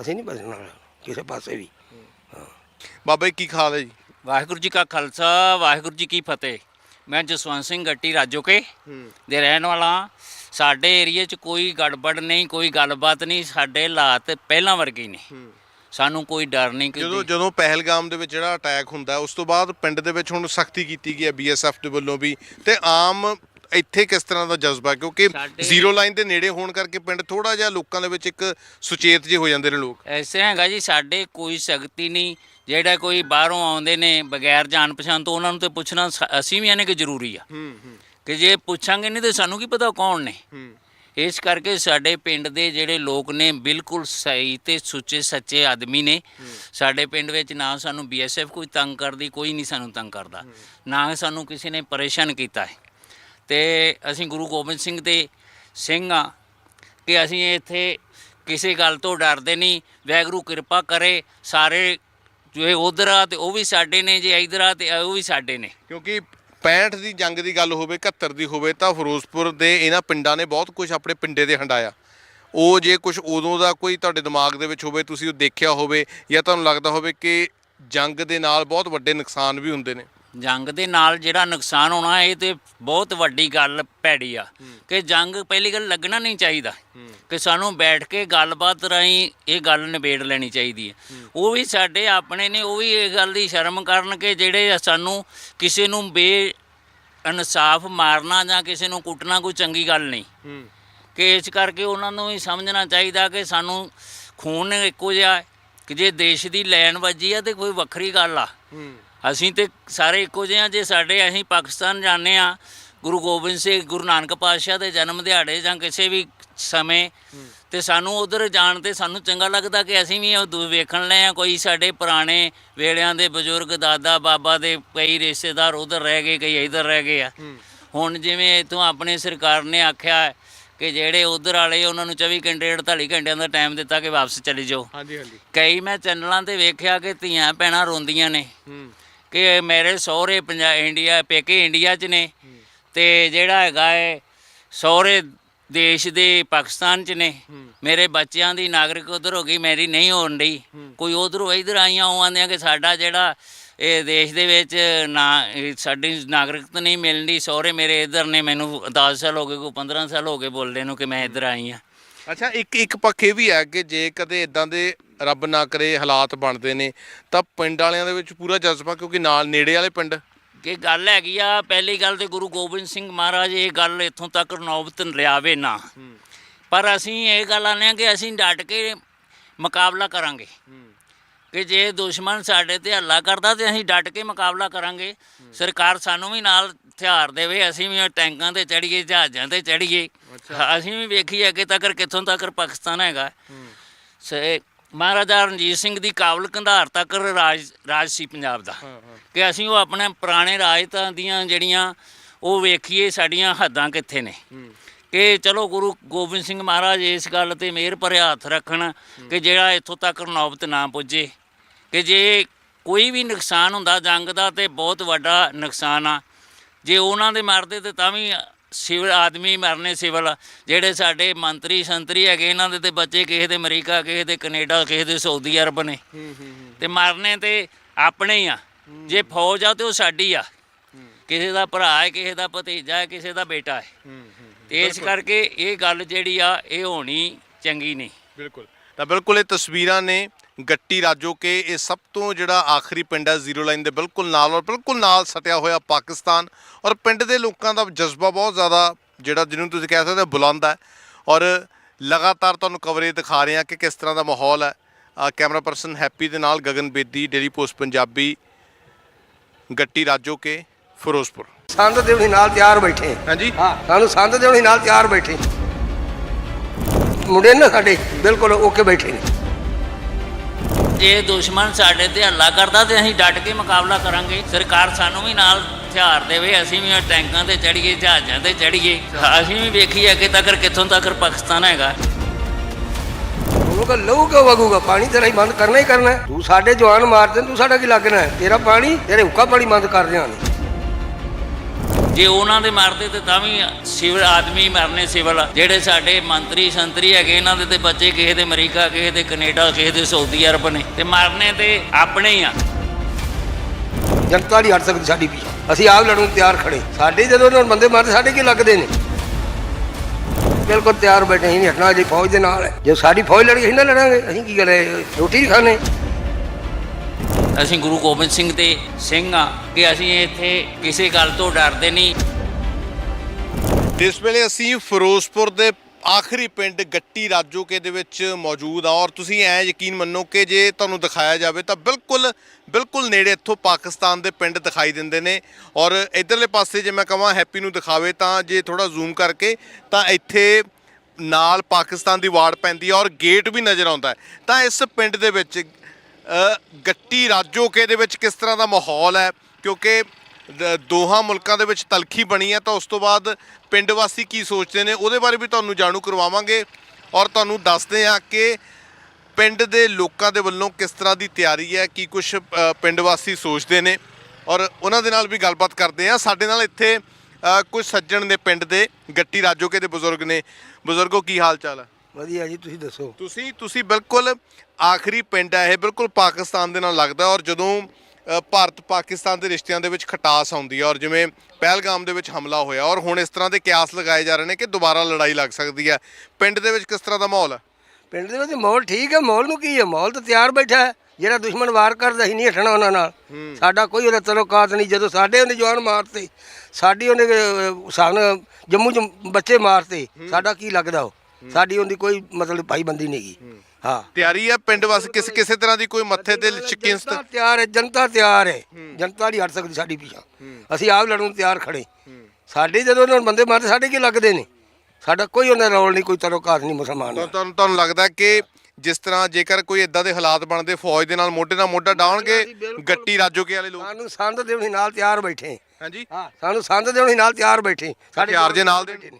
ਅਸੀਂ ਨਹੀਂ ਬਚਣਾ ਕਿਸੇ ਪਾਸੇ ਵੀ। ਬਾਬਾ ਜੀ ਕੀ ਖਾਲ ਹੈ ਜੀ? ਵਾਹਿਗੁਰੂ ਜੀ ਕਾ ਖਾਲਸਾ ਵਾਹਿਗੁਰੂ ਜੀ ਕੀ ਫਤਿਹ। ਮੈਂ ਜਸਵੰਤ ਸਿੰਘ ਗੱਟੀ ਰਾਜੋਕੇ ਦੇ ਰਹਿਣ ਵਾਲਾ। ਸਾਡੇ ਏਰੀਏ 'ਚ ਕੋਈ ਗੜਬੜ ਨਹੀਂ ਕੋਈ ਗੱਲਬਾਤ ਨਹੀਂ ਸਾਡੇ ਹਾਲਾਤ ਪਹਿਲਾਂ ਵਰਗੇ ਹੀ ਨੇ। ਸਾਨੂੰ ਕੋਈ ਡਰ ਨਹੀਂ ਕਿ ਜਦੋਂ ਜਦੋਂ ਪਹਿਲਗਾਮ ਦੇ ਵਿੱਚ ਜਿਹੜਾ ਅਟੈਕ ਹੁੰਦਾ ਉਸ ਤੋਂ ਬਾਅਦ ਪਿੰਡ ਦੇ ਵਿੱਚ ਹੁਣ ਸਖਤੀ ਕੀਤੀ ਗਈ ਹੈ ਬੀਐਸਐਫ ਦੇ ਵੱਲੋਂ ਵੀ। ਤੇ ਆਮ ਇੱਥੇ ਕਿਸ ਤਰ੍ਹਾਂ ਦਾ ਜਜ਼ਬਾ? ਕਿਉਂਕਿ ਸਾਡੇ- ਜ਼ੀਰੋ ਲਾਈਨ ਦੇ ਨੇੜੇ ਹੋਣ ਕਰਕੇ ਪਿੰਡ ਥੋੜਾ ਜਿਹਾ ਲੋਕਾਂ ਦੇ ਵਿੱਚ ਇੱਕ ਸੁਚੇਤ ਜਿਹੇ ਹੋ ਜਾਂਦੇ ਨੇ ਲੋਕ। ਐਸੇ ਹੈਗਾ ਜੀ ਸਾਡੇ ਕੋਈ ਸਖਤੀ ਨਹੀਂ ਜਿਹੜਾ ਕੋਈ ਬਾਹਰੋਂ ਆਉਂਦੇ ਨੇ ਬਗੈਰ ਜਾਣ ਪਛਾਣ ਤੋਂ ਉਹਨਾਂ ਨੂੰ ਤੇ ਪੁੱਛਣਾ ਸ- ਅਸੀਂ ਵੀ ਇਹਨੇ ਕਿ ਜ਼ਰੂਰੀ ਆ। ਹੂੰ ਹੂੰ। ਕਿ ਜੇ ਪੁੱਛਾਂਗੇ ਨਹੀਂ ਤੇ ਸਾਨੂੰ ਕੀ ਪਤਾ ਕੌਣ ਨੇ। ਹੂੰ। ਇਸ ਕਰਕੇ ਸਾਡੇ ਪਿੰਡ ਦੇ ਜਿਹੜੇ ਲੋਕ ਨੇ ਬਿਲਕੁਲ ਸਹੀ ਤੇ ਸੁੱਚੇ ਸੱਚੇ ਆਦਮੀ ਨੇ। ਸਾਡੇ ਪਿੰਡ ਵਿੱਚ ਨਾ ਸਾਨੂੰ ਬੀਐਸਐਫ ਕੋਈ ਤੰਗ ਕਰਦੀ ਕੋਈ ਨਹੀਂ ਸਾਨੂੰ ਤੰਗ ਕਰਦਾ। ਨਾ ਸਾਨੂੰ ਕਿਸੇ ਨੇ ਪਰੇਸ਼ਾਨ ਕੀਤਾ ਹੈ। ਤੇ ਅਸੀਂ ਗੁਰੂ ਗੋਬਿੰਦ ਸਿੰਘ ਦੇ ਸਿੰਘ ਆ ਕਿ ਅਸੀਂ ਇੱਥੇ ਕਿਸੇ ਗੱਲ ਤੋਂ ਡਰਦੇ ਨਹੀਂ ਵੈਗਰੂ ਕਿਰਪਾ ਕਰੇ, ਸਾਰੇ ਜੇ ਉਧਰ ਆ ਤੇ ਉਹ ਵੀ ਸਾਡੇ ਨੇ, ਜੇ ਇਧਰ ਆ ਤੇ ਉਹ ਵੀ ਸਾਡੇ ਨੇ। ਕਿਉਂਕਿ 65 ਦੀ ਜੰਗ ਦੀ ਗੱਲ ਹੋਵੇ 71 ਦੀ ਹੋਵੇ, ਤਾਂ ਫਿਰੋਜ਼ਪੁਰ ਦੇ ਇਹਨਾਂ ਪਿੰਡਾਂ ਨੇ ਬਹੁਤ ਕੁਝ ਆਪਣੇ ਪਿੰਡੇ ਦੇ ਹੰਡਾਇਆ। ਉਹ ਜੇ ਕੁਝ ਉਦੋਂ ਦਾ ਕੋਈ ਤੁਹਾਡੇ ਦਿਮਾਗ ਦੇ ਵਿੱਚ ਹੋਵੇ, ਤੁਸੀਂ ਉਹ ਦੇਖਿਆ ਹੋਵੇ ਜਾਂ ਤੁਹਾਨੂੰ ਲੱਗਦਾ ਹੋਵੇ ਕਿ ਜੰਗ ਦੇ ਨਾਲ ਬਹੁਤ ਵੱਡੇ ਨੁਕਸਾਨ ਵੀ ਹੁੰਦੇ ਨੇ। ਜੰਗ ਦੇ ਨਾਲ ਜਿਹੜਾ ਨੁਕਸਾਨ ਹੋਣਾ ਇਹ ਤੇ ਬਹੁਤ ਵੱਡੀ ਗੱਲ ਭੈੜੀ ਆ ਕਿ ਜੰਗ ਪਹਿਲੀ ਗੱਲ ਲੱਗਣਾ ਨਹੀਂ ਚਾਹੀਦਾ। ਕਿ ਸਾਨੂੰ ਬੈਠ ਕੇ ਗੱਲਬਾਤ ਰਾਹੀਂ ਇਹ ਗੱਲ ਨਿਬੇੜ ਲੈਣੀ ਚਾਹੀਦੀ ਹੈ। ਉਹ ਵੀ ਸਾਡੇ ਆਪਣੇ ਨੇ ਉਹ ਵੀ ਇਹ ਗੱਲ ਦੀ ਸ਼ਰਮ ਕਰਨ ਕਿ ਜਿਹੜੇ ਸਾਨੂੰ ਕਿਸੇ ਨੂੰ ਬੇ ਇਨਸਾਫ ਮਾਰਨਾ ਜਾਂ ਕਿਸੇ ਨੂੰ ਕੁੱਟਣਾ ਕੋਈ ਚੰਗੀ ਗੱਲ ਨਹੀਂ। ਕਿ ਇਸ ਕਰਕੇ ਉਹਨਾਂ ਨੂੰ ਵੀ ਸਮਝਣਾ ਚਾਹੀਦਾ ਕਿ ਸਾਨੂੰ ਖੂਨ ਇੱਕੋ ਜਿਹਾ ਕਿ ਜੇ ਦੇਸ਼ ਦੀ ਲੈਣ ਵੱਜੀ ਆ ਤੇ ਕੋਈ ਵੱਖਰੀ ਗੱਲ ਆ। ਅਸੀਂ ਤੇ ਸਾਰੇ ਇੱਕੋ ਜਿਹੇ ਹਾਂ ਜੇ ਸਾਡੇ ਅਸੀਂ ਪਾਕਿਸਤਾਨ ਜਾਂਦੇ ਆ ਗੁਰੂ ਗੋਬਿੰਦ ਸਿੰਘ ਗੁਰੂ ਨਾਨਕ ਪਾਤਸ਼ਾਹ ਦੇ ਜਨਮ ਦਿਹਾੜੇ ਜਾਂ ਕਿਸੇ ਵੀ ਸਮੇਂ ਤੇ ਸਾਨੂੰ ਉਧਰ ਜਾਣ ਤੇ ਸਾਨੂੰ ਚੰਗਾ ਲੱਗਦਾ ਕਿ ਅਸੀਂ ਵੀ ਉਹ ਦੂ- ਵੇਖਣ ਲਏ ਆ ਕੋਈ ਸਾਡੇ ਪੁਰਾਣੇ ਵੇਲਿਆਂ ਦੇ ਬਜ਼ੁਰਗ ਦਾਦਾ ਬਾਬਾ ਦੇ ਕਈ ਰਿਸ਼ਤੇਦਾਰ ਉਧਰ ਰਹਿ ਗਏ ਕਈ ਇੱਧਰ ਰਹਿ ਗਏ ਆ। ਹੁਣ ਜਿਵੇਂ ਇਥੋਂ ਆਪਣੀ ਸਰਕਾਰ ਨੇ ਆਖਿਆ ਕਿ ਜਿਹੜੇ ਉਧਰ ਵਾਲੇ ਉਹਨਾਂ ਨੂੰ 24 ਘੰਟੇ 48 ਘੰਟਿਆਂ ਦਾ ਟਾਈਮ ਦਿੱਤਾ ਕਿ ਵਾਪਸ ਚਲੇ ਜਾਓ। ਹਾਂਜੀ ਹਾਂਜੀ। ਕਈ ਮੈਂ ਚੈਨਲਾਂ ਤੇ ਵੇਖਿਆ ਕਿ ਧੀਆਂ ਭੈਣਾਂ ਰੋਂਦੀਆਂ ਨੇ। ਹੂੰ। ਕਿ ਮੇਰੇ ਸਹੁਰੇ ਪੰਜਾਬ ਇੰਡੀਆ ਪੇਕੇ ਇੰਡੀਆ 'ਚ ਨੇ ਤੇ ਜਿਹੜਾ ਹੈਗਾ ਹੈ ਸਹੁਰੇ ਦੇਸ਼ ਦੇ ਪਾਕਿਸਤਾਨ 'ਚ ਨੇ। ਮੇਰੇ ਬੱਚਿਆਂ ਦੀ ਨਾਗਰਿਕ ਉਧਰ ਹੋ ਗਈ ਮੇਰੀ ਨਹੀਂ ਹੋਣ ਡਈ। ਕੋਈ ਉਧਰੋਂ ਇਧਰ ਆਈਆਂ ਉਹ ਆਂਦੀਆਂ ਕਿ ਸਾਡਾ ਜਿਹੜਾ ਇਹ ਦੇਸ਼ ਦੇ ਵਿੱਚ ਨਾ ਸਾਡੀ ਨਾਗਰਿਕਤਾ ਨਹੀਂ ਮਿਲਣੀ ਸਹੁਰੇ ਮੇਰੇ ਇਧਰ ਨੇ ਮੈਨੂੰ 10 ਸਾਲ ਹੋ ਗਏ ਕੋਈ 15 ਸਾਲ ਹੋ ਗਏ ਬੋਲਦੇ ਨੂੰ ਕਿ ਮੈਂ ਇਧਰ ਆਈ ਆ। ਅੱਛਾ ਇੱਕ ਇੱਕ ਪੱਖ ਇਹ ਵੀ ਹੈ ਕਿ ਜੇ ਕਦੇ ਇਦਾਂ ਦੇ ਰੱਬ ਨਾ ਕਰੇ ਹਾਲਾਤ ਬਣਦੇ ਨੇ ਤਾਂ ਪਿੰਡ ਵਾਲਿਆਂ ਦੇ ਵਿੱਚ ਪੂਰਾ ਜਜ਼ਬਾ ਕਿਉਂਕਿ ਨਾਲ ਨੇੜੇ ਵਾਲੇ ਪਿੰਡ। ਕਿ ਗੱਲ ਹੈਗੀ ਆ ਪਹਿਲੀ ਗੱਲ ਤੇ ਗੁਰੂ ਗੋਬਿੰਦ ਸਿੰਘ ਮਹਾਰਾਜ ਇਹ ਗੱਲ ਇੱਥੋਂ ਤੱਕ ਨੌਬਤ ਲਿਆਵੇ ਨਾ। ਪਰ ਅਸੀਂ ਇਹ ਗੱਲ ਆਨੇ ਆ ਕਿ ਅਸੀਂ ਡਟ ਕੇ ਮੁਕਾਬਲਾ ਕਰਾਂਗੇ। ਕਿ ਜੇ ਦੁਸ਼ਮਣ ਸਾਡੇ ਤੇ ਹੱਲਾ ਕਰਦਾ ਤੇ ਅਸੀਂ ਡਟ ਕੇ ਮੁਕਾਬਲਾ ਕਰਾਂਗੇ। ਸਰਕਾਰ ਸਾਨੂੰ ਵੀ ਨਾਲ ਹਥਿਆਰ ਦੇਵੇ ਅਸੀਂ ਵੀ ਟੈਂਕਾਂ ਤੇ ਚੜੀਏ ਜਹਾਜ਼ਾਂ ਤੇ ਚੜੀਏ ਅਸੀਂ ਵੀ ਵੇਖੀਏ ਕਿ ਤੱਕ ਕਿੱਥੋਂ ਤੱਕ ਪਾਕਿਸਤਾਨ ਹੈਗਾ। ਸੇ ਮਹਾਰਾਜਾ ਰਣਜੀਤ ਸਿੰਘ ਦੀ ਕਾਬਲ ਕੰਧਾਰ ਤੱਕ ਰਾਜ ਰਾਜ ਸੀ ਪੰਜਾਬ ਦਾ। ਕਿ ਅਸੀਂ ਉਹ ਆਪਣੇ ਪੁਰਾਣੇ ਰਾਜਤਾਂ ਦੀਆਂ ਜਿਹੜੀਆਂ ਉਹ ਵੇਖੀਏ ਸਾਡੀਆਂ ਹੱਦਾਂ ਕਿੱਥੇ ਨੇ। ਕਿ ਚਲੋ ਗੁਰੂ ਗੋਬਿੰਦ ਸਿੰਘ ਮਹਾਰਾਜ ਇਸ ਗੱਲ ਤੇ ਮਿਹਰ ਭਰਿਆ ਹੱਥ ਰੱਖਣ ਕਿ ਜਿਹੜਾ ਇੱਥੋਂ ਤੱਕ ਨੌਬਤ ਨਾ ਪੁੱਜੇ। ਕਿ ਜੇ ਕੋਈ ਵੀ ਨੁਕਸਾਨ ਹੁੰਦਾ ਜੰਗ ਦਾ ਤੇ ਬਹੁਤ ਵੱਡਾ ਨੁਕਸਾਨ ਆ। ਜੇ ਉਹਨਾਂ ਦੇ ਮਰਦੇ ਤੇ ਤਾਂ ਵੀ ਸਿਵਲ ਆਦਮੀ ਮਰਨੇ ਸਿਵਲ ਜਿਹੜੇ ਸਾਡੇ ਮੰਤਰੀ ਸੰਤਰੀ ਹੈਗੇ ਇਹਨਾਂ ਦੇ ਤੇ ਬੱਚੇ ਕਿਸੇ ਦੇ ਅਮਰੀਕਾ ਕਿਸੇ ਦੇ ਕੈਨੇਡਾ ਕਿਸੇ ਦੇ ਸਾਊਦੀ ਅਰਬ ਨੇ। ਤੇ ਮਰਨੇ ਤੇ ਆਪਣੇ ਹੀ ਆ। ਜੇ ਫੌਜ ਆ ਤੇ ਉਹ ਸਾਡੀ ਆ। ਕਿਸੇ ਦਾ ਭਰਾ ਹੈ ਕਿਸੇ ਦਾ ਭਤੀਜਾ ਹੈ ਕਿਸੇ ਦਾ ਬੇਟਾ ਹੈ। ਤੇ ਇਸ ਕਰਕੇ ਇਹ ਗੱਲ ਜਿਹੜੀ ਆ ਇਹ ਹੋਣੀ ਚੰਗੀ ਨਹੀਂ। ਬਿਲਕੁਲ। ਤਾਂ ਬਿਲਕੁਲ ਇਹ ਤਸਵੀਰਾਂ ਨੇ ਗੱਟੀ ਰਾਜੋ ਕੇ ਇਹ ਸਭ ਤੋਂ ਜਿਹੜਾ ਆਖਰੀ ਪਿੰਡ ਹੈ ਜ਼ੀਰੋ ਲਾਈਨ ਦੇ ਬਿਲਕੁਲ ਨਾਲ ਔਰ ਬਿਲਕੁਲ ਨਾਲ ਸਟਿਆ ਹੋਇਆ ਪਾਕਿਸਤਾਨ ਔਰ ਪਿੰਡ ਦੇ ਲੋਕਾਂ ਦਾ ਜਜ਼ਬਾ ਬਹੁਤ ਜ਼ਿਆਦਾ ਜਿਹੜਾ ਜਿਹਨੂੰ ਤੁਸੀਂ ਕਹਿ ਸਕਦੇ ਹੋ ਬੁਲੰਦ ਹੈ ਔਰ ਲਗਾਤਾਰ ਤੁਹਾਨੂੰ ਕਵਰੇਜ ਦਿਖਾ ਰਹੇ ਹਾਂ ਕਿ ਕਿਸ ਤਰ੍ਹਾਂ ਦਾ ਮਾਹੌਲ ਹੈ। ਕੈਮਰਾ ਪਰਸਨ ਹੈਪੀ ਦੇ ਨਾਲ ਗਗਨ ਬੇਦੀ ਡੇਲੀ ਪੋਸਟ ਪੰਜਾਬੀ ਗੱਟੀ ਰਾਜੋ ਕੇ ਫਿਰੋਜ਼ਪੁਰ। ਸੰਦ ਦੇਵਣੀ ਨਾਲ ਤਿਆਰ ਬੈਠੇ। ਹਾਂਜੀ। ਹਾਂ ਸਾਨੂੰ ਸੰਦ ਦੇਵਣੀ ਨਾਲ ਤਿਆਰ ਬੈਠੇ। ਮੁੰਡੇ ਨੇ ਸਾਡੇ ਬਿਲਕੁਲ ਓਕੇ ਬੈਠੇ ਨੇ। ਜੇ ਦੁਸ਼ਮਣ ਸਾਡੇ ਤੇ ਹੱਲਾ ਕਰਦਾ ਤੇ ਅਸੀਂ ਡਟ ਕੇ ਮੁਕਾਬਲਾ ਕਰਾਂਗੇ। ਸਰਕਾਰ ਸਾਨੂੰ ਵੀ ਨਾਲ ਹਥਿਆਰ ਦੇਵੇ, ਅਸੀਂ ਵੀ ਟੈਂਕਾਂ ਤੇ ਚੜੀਏ ਜਹਾਜ਼ਾਂ ਤੇ ਚੜੀਏ ਅਸੀਂ ਵੀ ਵੇਖੀਏ ਅੱਗੇ ਤੱਕ ਕਿੱਥੋਂ ਤੱਕ ਪਾਕਿਸਤਾਨ ਹੈਗਾ। ਉਹਨੂੰ ਕਹ ਵਗੂਗਾ, ਪਾਣੀ ਤੇਰਾ ਹੀ ਬੰਦ ਕਰਨਾ ਹੀ ਕਰਨਾ ਤੂੰ ਸਾਡੇ ਜਵਾਨ ਮਾਰ ਮਾਰਦੇ ਤੂੰ ਸਾਡਾ ਕੀ ਲੱਗਣਾ ਤੇਰਾ ਪਾਣੀ, ਤੇਰੇ ਹੁੱਕਾ ਪਾਣੀ ਬੰਦ ਕਰ ਦਿਆਂਗੇ। ਜੇ ਉਹਨਾਂ ਦੇ ਮਾਰਦੇ ਤੇ ਤਾਂ ਵੀ ਸਿਵਲ ਆਦਮੀ ਮਰਨੇ ਸਿਵਲ ਜਿਹੜੇ ਸਾਡੇ ਮੰਤਰੀ ਸੰਤਰੀ ਹੈਗੇ, ਇਹਨਾਂ ਦੇ ਤੇ ਬੱਚੇ ਕਿਸੇ ਦੇ ਅਮਰੀਕਾ, ਕਿਸੇ ਦੇ ਕੈਨੇਡਾ, ਕਿਸੇ ਦੇ ਸਾਊਦੀ ਅਰਬ ਨੇ। ਤੇ ਮਰਨੇ ਤੇ ਆਪਣੇ ਹੀ ਆ। ਜਨਤਾ ਨਹੀਂ ਹਟ ਸਕਦੀ ਸਾਡੀ ਵੀ ਅਸੀਂ ਆਪ ਲੜਨ ਤਿਆਰ ਖੜੇ। ਸਾਡੇ ਜਦੋਂ ਉਹਨਾਂ ਬੰਦੇ ਮਾਰਦੇ, ਸਾਡੇ ਕੀ ਲੱਗਦੇ ਨੇ? ਬਿਲਕੁਲ ਤਿਆਰ ਬੈਠੇ, ਅਸੀਂ ਨਹੀਂ ਹਟਣਾ ਜੀ ਫੌਜ ਦੇ ਨਾਲ ਜੇ ਸਾਡੀ ਫੌਜ ਲੜ ਗਈ ਨਾ ਲੜਾਂਗੇ। ਅਸੀਂ ਕੀ ਕਰੇ ਰੋਟੀ ਖਾਣੇ ਅਸੀਂ ਗੁਰੂ ਗੋਬਿੰਦ ਸਿੰਘ ਦੇ ਸਿੰਘ ਆ ਕਿ ਅਸੀਂ ਇੱਥੇ ਕਿਸੇ ਗੱਲ ਤੋਂ ਡਰਦੇ ਨਹੀਂ। ਇਸ ਵੇਲੇ ਅਸੀਂ ਫਿਰੋਜ਼ਪੁਰ ਦੇ ਆਖਰੀ ਪਿੰਡ ਗੱਟੀ ਰਾਜੋਕੇ ਦੇ ਵਿੱਚ ਮੌਜੂਦ ਆ ਔਰ ਤੁਸੀਂ ਐ ਯਕੀਨ ਮੰਨੋ ਕਿ ਜੇ ਤੁਹਾਨੂੰ ਦਿਖਾਇਆ ਜਾਵੇ ਤਾਂ ਬਿਲਕੁਲ ਬਿਲਕੁਲ ਨੇੜੇ ਇੱਥੋਂ ਪਾਕਿਸਤਾਨ ਦੇ ਪਿੰਡ ਦਿਖਾਈ ਦਿੰਦੇ ਨੇ। ਔਰ ਇਧਰਲੇ ਪਾਸੇ ਜੇ ਮੈਂ ਕਹਾਂ ਹੈਪੀ ਨੂੰ ਦਿਖਾਵੇ ਤਾਂ ਜੇ ਥੋੜਾ ਜ਼ੂਮ ਕਰਕੇ ਤਾਂ ਇੱਥੇ ਨਾਲ ਪਾਕਿਸਤਾਨ ਦੀ ਵਾੜ ਪੈਂਦੀ ਹੈ ਔਰ ਗੇਟ ਵੀ ਨਜ਼ਰ ਆਉਂਦਾ ਤਾਂ ਇਸ ਪਿੰਡ ਦੇ ਵਿੱਚ ਗੱਟੀ ਰਾਜੋਕੇ ਦੇ ਵਿੱਚ ਕਿਸ ਤਰ੍ਹਾਂ ਦਾ ਮਾਹੌਲ ਹੈ? ਕਿਉਂਕਿ ਦੋਹਾਂ ਮੁਲਕਾਂ ਦੇ ਵਿੱਚ ਤਲਖੀ ਬਣੀ ਹੈ ਤਾਂ ਉਸ ਤੋਂ ਬਾਅਦ ਪਿੰਡ ਵਾਸੀ ਕੀ ਸੋਚਦੇ ਨੇ? ਉਹਦੇ ਬਾਰੇ ਵੀ ਤੁਹਾਨੂੰ ਜਾਣੂ ਕਰਵਾਵਾਂਗੇ ਔਰ ਤੁਹਾਨੂੰ ਦੱਸਦੇ ਹਾਂ ਕਿ ਪਿੰਡ ਦੇ ਲੋਕਾਂ ਦੇ ਵੱਲੋਂ ਕਿਸ ਤਰ੍ਹਾਂ ਦੀ ਤਿਆਰੀ ਹੈ ਕੀ ਕੁਝ ਪਿੰਡ ਵਾਸੀ ਸੋਚਦੇ ਨੇ ਔਰ ਉਹਨਾਂ ਦੇ ਨਾਲ ਵੀ ਗੱਲਬਾਤ ਕਰਦੇ ਹਾਂ। ਸਾਡੇ ਨਾਲ ਇੱਥੇ ਕੁਝ ਸੱਜਣ ਨੇ ਪਿੰਡ ਦੇ ਗੱਟੀ ਰਾਜੋਕੇ ਦੇ ਬਜ਼ੁਰਗ ਨੇ। ਬਜ਼ੁਰਗੋ ਕੀ ਹਾਲ ਚਾਲ ਹੈ? ਵਧੀਆ ਜੀ ਤੁਸੀਂ ਦੱਸੋ? ਤੁਸੀਂ ਤੁਸੀਂ ਬਿਲਕੁਲ ਆਖਰੀ ਪਿੰਡ ਹੈ ਇਹ ਬਿਲਕੁਲ ਪਾਕਿਸਤਾਨ ਦੇ ਨਾਲ ਲੱਗਦਾ ਔਰ ਜਦੋਂ ਭਾਰਤ ਪਾਕਿਸਤਾਨ ਦੇ ਰਿਸ਼ਤਿਆਂ ਦੇ ਵਿੱਚ ਖਟਾਸ ਆਉਂਦੀ ਹੈ ਔਰ ਜਿਵੇਂ ਪਹਿਲਗਾਮ ਦੇ ਵਿੱਚ ਹਮਲਾ ਹੋਇਆ ਔਰ ਹੁਣ ਇਸ ਤਰ੍ਹਾਂ ਦੇ ਕਿਆਸ ਲਗਾਏ ਜਾ ਰਹੇ ਨੇ ਕਿ ਦੁਬਾਰਾ ਲੜਾਈ ਲੱਗ ਸਕਦੀ ਹੈ। ਪਿੰਡ ਦੇ ਵਿੱਚ ਕਿਸ ਤਰ੍ਹਾਂ ਦਾ ਮਾਹੌਲ ਹੈ? ਪਿੰਡ ਦੇ ਵਿੱਚ ਮਾਹੌਲ ਠੀਕ ਹੈ ਮਾਹੌਲ ਨੂੰ ਕੀ ਹੈ? ਮਾਹੌਲ ਤਾਂ ਤਿਆਰ ਬੈਠਾ ਹੈ। ਜਿਹੜਾ ਦੁਸ਼ਮਣ ਵਾਰ ਕਰਦਾ ਸੀ ਨਹੀਂ ਹਟਣਾ ਉਹਨਾਂ ਨਾਲ। ਸਾਡਾ ਕੋਈ ਉਹਦਾ ਤਲੁਕਾਤ ਨਹੀਂ। ਜਦੋਂ ਸਾਡੇ ਉਹਨੇ ਜਵਾਨ ਮਾਰਤੇ ਸਾਡੀ ਉਹਨੇ ਸਾਨੂੰ ਜੰਮੂ ਚ ਬੱਚੇ ਮਾਰਤੇ ਸਾਡਾ ਕੀ ਲੱਗਦਾ ਉਹ? ਸਾਡੀ ਉਹਦੀ ਕੋਈ ਮਤਲਬ ਭਾਈਬੰਦੀ ਨਹੀਂ ਗੀ ਹਾਂ। ਤਿਆਰੀ ਹੈ ਪਿੰਡ ਵਾਸੀ ਕਿਸੇ ਕਿਸੇ ਤਰ੍ਹਾਂ ਦੀ ਕੋਈ ਮੱਥੇ ਤੇ ਚਿਕਿੰਸਤ ਜਨਤਾ ਤਿਆਰ ਹੈ ਜਨਤਾ ਤਿਆਰ ਹੈ। ਜਨਤਾ ਨਹੀਂ ਹਟ ਸਕਦੀ ਸਾਡੀ ਪਿੱਛਾ ਅਸੀਂ ਆਪ ਲੜਨ ਨੂੰ ਤਿਆਰ ਖੜੇ। ਸਾਡੇ ਜਦੋਂ ਉਹਨਾਂ ਨੂੰ ਬੰਦੇ ਮਾਰਦੇ ਸਾਡੇ ਕੀ ਲੱਗਦੇ ਨੇ? ਸਾਡਾ ਕੋਈ ਉਹਨਾਂ ਰੌਲ ਨਹੀਂ ਕੋਈ ਤਲੁਕਾਤ ਨਹੀਂ ਮੁਸਲਮਾਨ ਤੁਹਾਨੂੰ ਤੁਹਾਨੂੰ ਲੱਗਦਾ ਕਿ ਜਿਸ ਤਰ੍ਹਾਂ ਜੇਕਰ ਕੋਈ ਇਦਾਂ ਦੇ ਹਾਲਾਤ ਬਣਦੇ ਫੌਜ ਦੇ ਨਾਲ ਮੋਢੇ ਨਾਲ ਮੋਢਾ ਡਾਉਣਗੇ ਗੱਟੀ ਰਾਜੋਕੇ ਵਾਲੇ ਲੋਕ। ਸਾਨੂੰ ਸੰਦ ਦੇਵਣੀ ਨਾਲ ਤਿਆਰ ਬੈਠੇ। ਹਾਂਜੀ। ਹਾਂ ਸਾਨੂੰ ਸੰਦ ਦੇਵਣੀ ਨਾਲ ਤਿਆਰ ਬੈਠੇ। ਹਥਿਆਰ ਜੇ ਨਾਲ ਦੇ ਬੈਠੇ ਨੇ।